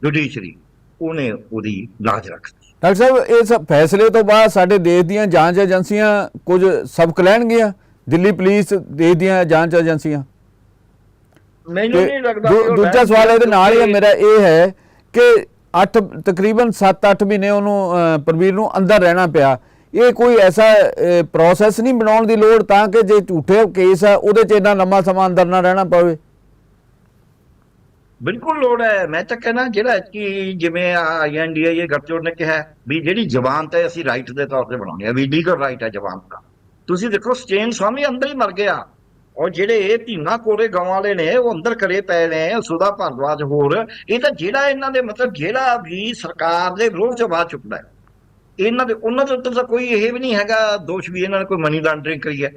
ਜੁਡੀਸ਼ਰੀ ਉਹਨੇ ਉਹਦੀ ਲਾਜ ਰੱਖੀ ਡਾਕਟਰ ਸਾਹਿਬ ਇਸ ਫੈਸਲੇ ਤੋਂ ਬਾਅਦ ਸਾਡੇ ਦੇਸ਼ ਦੀਆਂ ਜਾਂਚ ਏਜੰਸੀਆਂ ਕੁਝ ਸਬਕ ਲੈਣਗੀਆਂ? ਦਿੱਲੀ ਪੁਲਿਸ, ਦੇਸ਼ ਦੀਆਂ ਜਾਂਚ ਏਜੰਸੀਆਂ? ਮੈਨੂੰ ਤੇ ਨਹੀਂ ਲੱਗਦਾ ਦੂਜਾ ਸਵਾਲ ਇਹਦੇ ਨਾਲ ਹੀ ਮੇਰਾ ਇਹ ਹੈ ਕਿ 8 ਤਕਰੀਬਨ 7-8 ਮਹੀਨੇ ਉਹਨੂੰ ਪ੍ਰਵੀਰ ਨੂੰ ਅੰਦਰ ਰਹਿਣਾ ਪਿਆ। ਇਹ ਕੋਈ ਐਸਾ ਪ੍ਰੋਸੈਸ ਨਹੀਂ ਬਣਾਉਣ ਦੀ ਲੋੜ ਤਾਂ ਕਿ ਜੇ ਝੂਠੇ ਕੇਸ ਹੈ ਉਹਦੇ 'ਚ ਇੰਨਾ ਲੰਮਾ ਸਮਾਂ ਅੰਦਰ ਨਾ ਰਹਿਣਾ ਪਵੇ। ਬਿਲਕੁਲ ਲੋੜ ਹੈ। ਮੈਂ ਤਾਂ ਕਹਿਣਾ ਜਿਹੜਾ ਕਿ ਜਿਵੇਂ ਆਈਐਨਡੀਏ ਗੱਟਜੋੜ ਨੇ ਕਿਹਾ ਵੀ ਜਿਹੜੀ ਜ਼ਮਾਨਤ ਹੈ ਅਸੀਂ ਰਾਈਟ ਦੇ ਤੌਰ ਤੇ ਬਣਾਉਣੀ ਹੈ ਵੀ ਲੀਗਲ ਰਾਈਟ ਹੈ ਜ਼ਮਾਨਤ ਦਾ ਤੁਸੀਂ ਦੇਖੋ ਸਟੇਨ ਸਵਾਮੀ ਅੰਦਰ ਹੀ ਮਰ ਗਿਆ। ਔਰ ਜਿਹੜੇ ਇਹ ਧੀਨਾ ਕੋਰੇ ਗਾਂ ਵਾਲੇ ਨੇ, ਉਹ ਅੰਦਰ ਕਰੇ ਪਏ ਨੇ ਸੁਦਾ ਭਾਰਦਵਾਜ ਹੋਰ। ਇਹ ਤਾਂ ਜਿਹੜਾ ਇਹਨਾਂ ਦੇ ਮਤਲਬ ਜਿਹੜਾ ਵੀ ਸਰਕਾਰ ਦੇ ਵਿਰੋਧ ਚ ਆਵਾਜ਼ ਚੁੱਕਦਾ ਹੈ, ਇਹਨਾਂ ਦੇ, ਉਹਨਾਂ ਦੇ ਉੱਤੇ ਤਾਂ ਕੋਈ ਇਹ ਵੀ ਨਹੀਂ ਹੈਗਾ ਦੋਸ਼ ਵੀ ਇਹਨਾਂ ਨੇ ਕੋਈ ਮਨੀ ਲਾਂਡਰਿੰਗ ਕਰੀ ਹੈ।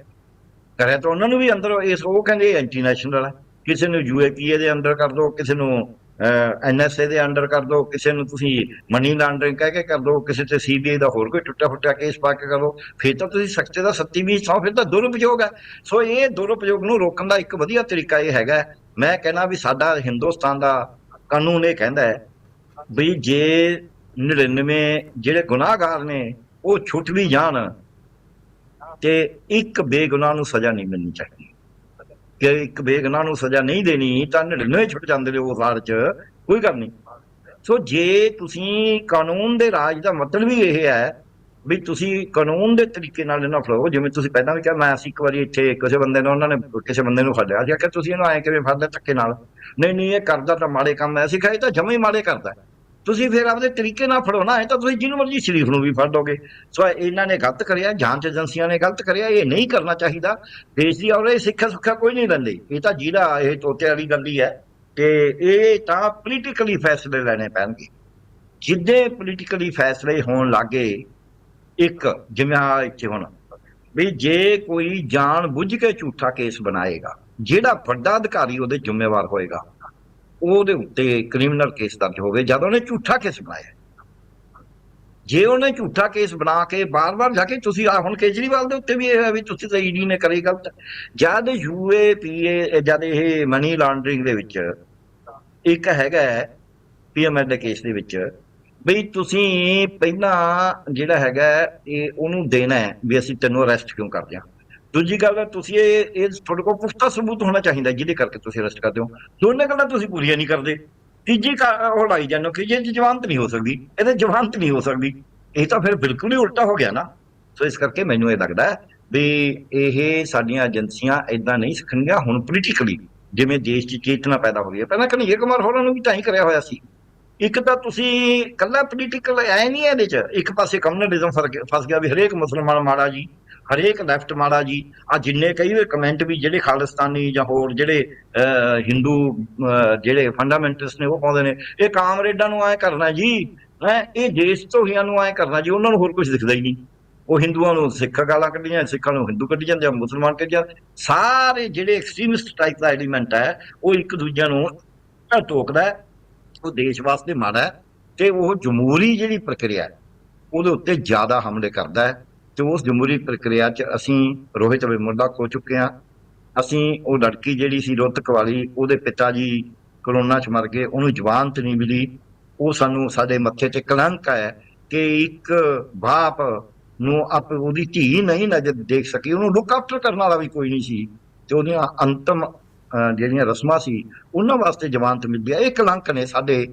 ਕਰਿਆ ਤਾਂ ਉਹਨਾਂ ਨੂੰ ਵੀ ਅੰਦਰ, ਇਸ ਉਹ ਕਹਿੰਦੇ ਐਂਟੀ ਨੈਸ਼ਨਲ ਹੈ। ਕਿਸੇ ਨੂੰ ਯੂਏਪੀਏ ਦੇ ਅੰਦਰ ਕਰ ਦਿਓ ਕਿਸੇ ਨੂੰ ਐਨਐਸਏ ਦੇ ਅੰਡਰ ਕਰ ਦਿਓ ਕਿਸੇ ਨੂੰ ਤੁਸੀਂ ਮਨੀ ਲਾਂਡਰਿੰਗ ਕਹਿ ਕੇ ਕਰ ਦੋ, ਕਿਸੇ ਤੇ ਸੀਬੀਆਈ ਦਾ ਹੋਰ ਕੋਈ ਟੁੱਟਾ ਫੁੱਟਾ ਕੇਸ ਪਾ ਕੇ ਕਰ ਦਿਓ ਫਿਰ ਤਾਂ ਤੁਸੀਂ ਸਖਤੇ ਦਾ ਸੱਤੀ ਵੀ ਸੌ ਫਿਰ ਤਾਂ ਦੁਰਉਪਯੋਗ ਹੈ। ਸੋ ਇਹ ਦੁਰਉਪਯੋਗ ਨੂੰ ਰੋਕਣ ਦਾ ਇੱਕ ਵਧੀਆ ਤਰੀਕਾ ਇਹ ਹੈਗਾ ਮੈਂ ਕਹਿੰਦਾ ਵੀ ਸਾਡਾ ਹਿੰਦੁਸਤਾਨ ਦਾ ਕਾਨੂੰਨ ਇਹ ਕਹਿੰਦਾ ਹੈ ਵੀ ਜੇ 99 ਜਿਹੜੇ ਗੁਨਾਹਗਾਰ ਨੇ, ਉਹ ਛੁੱਟ ਵੀ ਜਾਣ ਤੇ ਇੱਕ ਬੇਗੁਨਾਹ ਨੂੰ ਸਜ਼ਾ ਨਹੀਂ ਮਿਲਣੀ ਚਾਹੀਦੀ। ਕਿ ਇੱਕ ਬੇਗੁਨਾਹ ਨੂੰ ਸਜ਼ਾ ਨਹੀਂ ਦੇਣੀ, ਤਾਂ 99 ਛੁੱਟ ਜਾਂਦੇ ਨੇ ਉਸ ਹਾਲ 'ਚ, ਕੋਈ ਗੱਲ ਨਹੀਂ। ਸੋ ਜੇ ਤੁਸੀਂ ਕਾਨੂੰਨ ਦੇ ਰਾਜ ਦਾ ਮਤਲਬ ਹੀ ਇਹ ਹੈ ਵੀ ਤੁਸੀਂ ਕਾਨੂੰਨ ਦੇ ਤਰੀਕੇ ਨਾਲ ਇਹਨਾਂ ਫੜੋ, ਜਿਵੇਂ ਤੁਸੀਂ ਪਹਿਲਾਂ ਵੀ ਕਿਹਾ, ਮੈਂ ਅਸੀਂ ਇੱਕ ਵਾਰੀ ਇੱਥੇ ਕਿਸੇ ਬੰਦੇ ਨੂੰ, ਉਹਨਾਂ ਨੇ ਕਿਸੇ ਬੰਦੇ ਨੂੰ ਫੜਿਆ ਸੀ ਕਿ ਤੁਸੀਂ ਇਹਨੂੰ ਐਂ ਕਿਵੇਂ ਫੜਦੇ ਧੱਕੇ ਨਾਲ? ਨਹੀਂ ਨਹੀਂ, ਇਹ ਕਰਦਾ ਤਾਂ ਮਾੜੇ ਕੰਮ ਐ ਅਸੀਂ ਕਹੇ ਤਾਂ ਜਮੇ ਹੀ ਮਾੜੇ ਕਰਦਾ ਤੁਸੀਂ ਫਿਰ ਆਪਦੇ ਤਰੀਕੇ ਨਾਲ ਫੜਾਉਣਾ ਹੈ ਤਾਂ ਤੁਸੀਂ ਜਿਹਨੂੰ ਮਰਜ਼ੀ ਸ਼ਰੀਫ ਨੂੰ ਵੀ ਫੜ ਦੋਗੇ ਸੋ ਇਹਨਾਂ ਨੇ ਗਲਤ ਕਰਿਆ, ਜਾਂਚ ਏਜੰਸੀਆਂ ਨੇ ਗਲਤ ਕਰਿਆ, ਇਹ ਨਹੀਂ ਕਰਨਾ ਚਾਹੀਦਾ। ਦੇਸ਼ ਦੀ ਔਰ ਇਹ ਸਿੱਖਿਆ ਸੁੱਖਿਆ ਕੋਈ ਨਹੀਂ ਲੈਂਦੇ। ਇਹ ਤਾਂ ਜਿਹੜਾ ਇਹ ਤੋਤੇ ਵਾਲੀ ਗੱਲ ਹੀ ਹੈ। ਤੇ ਇਹ ਤਾਂ ਪੋਲੀਟੀਕਲੀ ਫੈਸਲੇ ਲੈਣੇ ਪੈਣਗੇ। ਜਿੱਦੇ ਪੋਲੀਟੀਕਲੀ ਫੈਸਲੇ ਹੋਣ ਲੱਗੇ, ਇੱਕ ਜਿਵੇਂ ਆ ਇੱਥੇ ਹੁਣ, ਵੀ ਜੇ ਕੋਈ ਜਾਣ ਬੁੱਝ ਕੇ ਝੂਠਾ ਕੇਸ ਬਣਾਏਗਾ, ਜਿਹੜਾ ਵੱਡਾ ਅਧਿਕਾਰੀ ਉਹਦੇ ਜ਼ਿੰਮੇਵਾਰ ਹੋਏਗਾ ਉਹਦੇ ਉੱਤੇ ਕ੍ਰਿਮੀਨਲ ਕੇਸ ਦਰਜ ਹੋਵੇ ਜਦ ਉਹਨੇ ਝੂਠਾ ਕੇਸ ਬਣਾਇਆ। ਜੇ ਉਹਨੇ ਝੂਠਾ ਕੇਸ ਬਣਾ ਕੇ ਬਾਰ-ਬਾਰ ਜਾ ਕੇ ਤੁਸੀਂ ਆ ਹੁਣ ਕੇਜਰੀਵਾਲ ਦੇ ਉੱਤੇ ਵੀ ਇਹ ਹੈ ਵੀ ਤੁਸੀਂ ਤਾਂ ਈਡੀ ਨੇ ਕਰੀ ਗਲਤ। ਜਦ ਯੂਏਪੀਏ ਜਦ ਇਹ ਮਨੀ ਲਾਂਡਰਿੰਗ ਦੇ ਵਿੱਚ ਇੱਕ ਹੈਗਾ ਪੀਐਮਐਲ ਦੇ ਕੇਸ ਦੇ ਵਿੱਚ ਬਈ ਤੁਸੀਂ ਪਹਿਲਾਂ ਜਿਹੜਾ ਹੈਗਾ ਇਹ ਉਹਨੂੰ ਦੇਣਾ ਹੈ ਵੀ ਅਸੀਂ ਤੈਨੂੰ ਅਰੈਸਟ ਕਿਉਂ ਕਰਦੇ ਹਾਂ। ਦੂਜੀ ਗੱਲ ਹੈ ਤੁਸੀਂ ਇਹ ਇਹ ਤੁਹਾਡੇ ਕੋਲ ਪੁਖਤਾ ਸਬੂਤ ਹੋਣਾ ਚਾਹੀਦਾ, ਜਿਹਦੇ ਕਰਕੇ ਤੁਸੀਂ ਅਰੈਸਟ ਕਰਦੇ ਹੋ। ਦੋਨੇ ਗੱਲਾਂ ਤੁਸੀਂ ਪੂਰੀਆਂ ਨਹੀਂ ਕਰਦੇ। ਤੀਜੀ ਕਾ- ਉਹ ਲਾਈ ਜਾਂਦੇ ਹੋ ਕਿ ਜੇ ਜਵਾਨਤ ਨਹੀਂ ਹੋ ਸਕਦੀ, ਇਹਦੇ ਜਵਾਨਤ ਨਹੀਂ ਹੋ ਸਕਦੀ। ਇਹ ਤਾਂ ਫਿਰ ਬਿਲਕੁਲ ਹੀ ਉਲਟਾ ਹੋ ਗਿਆ ਨਾ। ਸੋ ਇਸ ਕਰਕੇ ਮੈਨੂੰ ਇਹ ਲੱਗਦਾ ਵੀ ਇਹ ਸਾਡੀਆਂ ਏਜੰਸੀਆਂ ਇਦਾਂ ਨਹੀਂ ਸਿੱਖਣਗੀਆਂ, ਹੁਣ ਪੋਲੀਟੀਕਲੀ ਜਿਵੇਂ ਦੇਸ਼ 'ਚ ਚੇਤਨਾ ਪੈਦਾ ਹੋ ਗਈ ਹੈ। ਪਹਿਲਾਂ ਕਨਈਏ ਕੁਮਾਰ ਹੋਰਾਂ ਨੂੰ ਵੀ ਤਾਂ ਹੀ ਕਰਿਆ ਹੋਇਆ ਸੀ। ਇੱਕ ਤਾਂ ਤੁਸੀਂ ਕੱਲਾ ਪੋਲੀਟੀਕਲ ਐ ਨਹੀਂ ਹੈ ਇਹਦੇ 'ਚ। ਇੱਕ ਪਾਸੇ ਕਮਿਊਨਿਜ਼ਮ ਫਸ ਗਿਆ ਵੀ ਹਰੇਕ ਮੁਸਲਮਾਨ ਮਾੜਾ ਜੀ। ਹਰੇਕ ਲੈਫਟ ਮਾੜਾ ਜੀ, ਆ ਜਿੰਨੇ ਕਈ ਹੋਏ ਕਮੈਂਟ ਵੀ ਜਿਹੜੇ ਖਾਲਿਸਤਾਨੀ ਜਾਂ ਹੋਰ ਜਿਹੜੇ ਹਿੰਦੂ ਜਿਹੜੇ ਫੰਡਾਮੈਂਟਲਿਸਟ ਨੇ ਉਹ ਪਾਉਂਦੇ ਨੇ, ਇਹ ਕਾਮਰੇਡਾਂ ਨੂੰ ਐ ਕਰਨਾ ਜੀ, ਹੈ, ਇਹ ਦੇਸ਼ ਧੋਹੀਆਂ ਨੂੰ ਐ ਕਰਨਾ ਜੀ, ਉਹਨਾਂ ਨੂੰ ਹੋਰ ਕੁਝ ਦਿਖਦਾ ਹੀ ਨਹੀਂ। ਉਹ ਹਿੰਦੂਆਂ ਨੂੰ ਸਿੱਖ ਗਾਲਾਂ ਕੱਢੀਆਂ, ਸਿੱਖਾਂ ਨੂੰ ਹਿੰਦੂ ਕੱਢੀ ਜਾਂਦੇ ਆ, ਮੁਸਲਮਾਨ ਕੱਢੀ ਜਾਂਦੇ ਸਾਰੇ ਜਿਹੜੇ ਐਕਸਟ੍ਰੀਮਿਸਟ ਟਾਈਪ ਦਾ ਐਲੀਮੈਂਟ ਹੈ, ਉਹ ਇੱਕ ਦੂਜੇ ਨੂੰ ਟੋਕਦਾ ਹੈ, ਉਹ ਦੇਸ਼ ਵਾਸਤੇ ਮਾੜਾ ਹੈ, ਤੇ ਉਹ ਜਮਹੂਰੀ ਜਿਹੜੀ ਪ੍ਰਕਿਰਿਆ ਉਹਦੇ ਉੱਤੇ ਜ਼ਿਆਦਾ ਹਮਲੇ ਕਰਦਾ ਹੈ। ਤੇ ਉਸ ਜਮਹੂਰੀ ਪ੍ਰਕਿਰਿਆ 'ਚ ਅਸੀਂ ਰੋਹਿਤ ਵਿਮੁਰਦਾ ਖੋ ਚੁੱਕੇ ਹਾਂ। ਅਸੀਂ ਉਹ ਲੜਕੀ ਜਿਹੜੀ ਸੀ ਰੋਤਕ ਵਾਲੀ, ਉਹਦੇ ਪਿਤਾ ਜੀ ਕਰੋਨਾ 'ਚ ਮਰ ਗਏ, ਉਹਨੂੰ ਜਵਾਨਤ ਨਹੀਂ ਮਿਲੀ। ਉਹ ਸਾਨੂੰ ਸਾਡੇ ਮੱਥੇ 'ਤੇ ਕਲੰਕ ਹੈ ਕਿ ਇੱਕ ਬਾਪ ਨੂੰ ਆਪ ਉਹਦੀ ਧੀ ਨਹੀਂ ਨਜ਼ਰ ਦੇਖ ਸਕੀ। ਉਹਨੂੰ ਲੁੱਕ ਆਫਟਰ ਕਰਨ ਵਾਲਾ ਵੀ ਕੋਈ ਨਹੀਂ ਸੀ। ਤੇ ਉਹਦੀਆਂ ਅੰਤਮ ਜਿਹੜੀਆਂ ਰਸਮਾਂ ਸੀ, ਉਹਨਾਂ ਵਾਸਤੇ ਜਵਾਨਤ ਮਿਲਦੀ ਹੈ। ਇਹ ਕਲੰਕ ਨੇ ਸਾਡੇ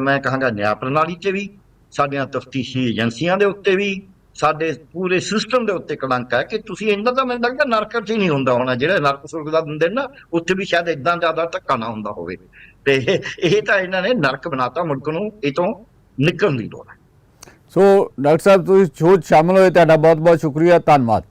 ਮੈਂ ਕਹਾਂਗਾ ਨਿਆਂ ਪ੍ਰਣਾਲੀ 'ਚ ਵੀ, ਸਾਡੀਆਂ ਤਫਤੀਸ਼ੀ ਏਜੰਸੀਆਂ ਦੇ ਉੱਤੇ ਵੀ ਸਾਡੇ ਪੂਰੇ ਸਿਸਟਮ ਦੇ ਉੱਤੇ ਕਲੰਕ ਹੈ ਕਿ ਤੁਸੀਂ ਇੰਨਾ ਦਾ ਮੈਨੂੰ ਲੱਗਦਾ ਨਰਕ 'ਚ ਹੀ ਨਹੀਂ ਹੁੰਦਾ ਹੋਣਾ, ਜਿਹੜਾ ਨਰਕ ਸੁਰਗ ਦਾ ਦਿੰਦੇ ਨਾ ਉੱਥੇ ਵੀ ਸ਼ਾਇਦ ਇਦਾਂ ਜ਼ਿਆਦਾ ਧੱਕਾ ਨਾ ਹੁੰਦਾ ਹੋਵੇ। ਤੇ ਇਹ ਤਾਂ ਇਹਨਾਂ ਨੇ ਨਰਕ ਬਣਾਤਾ ਮੁਲਕ ਨੂੰ, ਇਹ ਤੋਂ ਨਿਕਲਣ ਦੀ ਲੋੜ ਹੈ। ਸੋ ਡਾਕਟਰ ਸਾਹਿਬ, ਤੁਸੀਂ ਛੋਟ ਸ਼ਾਮਲ ਹੋਏ, ਤੁਹਾਡਾ ਬਹੁਤ ਬਹੁਤ ਸ਼ੁਕਰੀਆ, ਧੰਨਵਾਦ।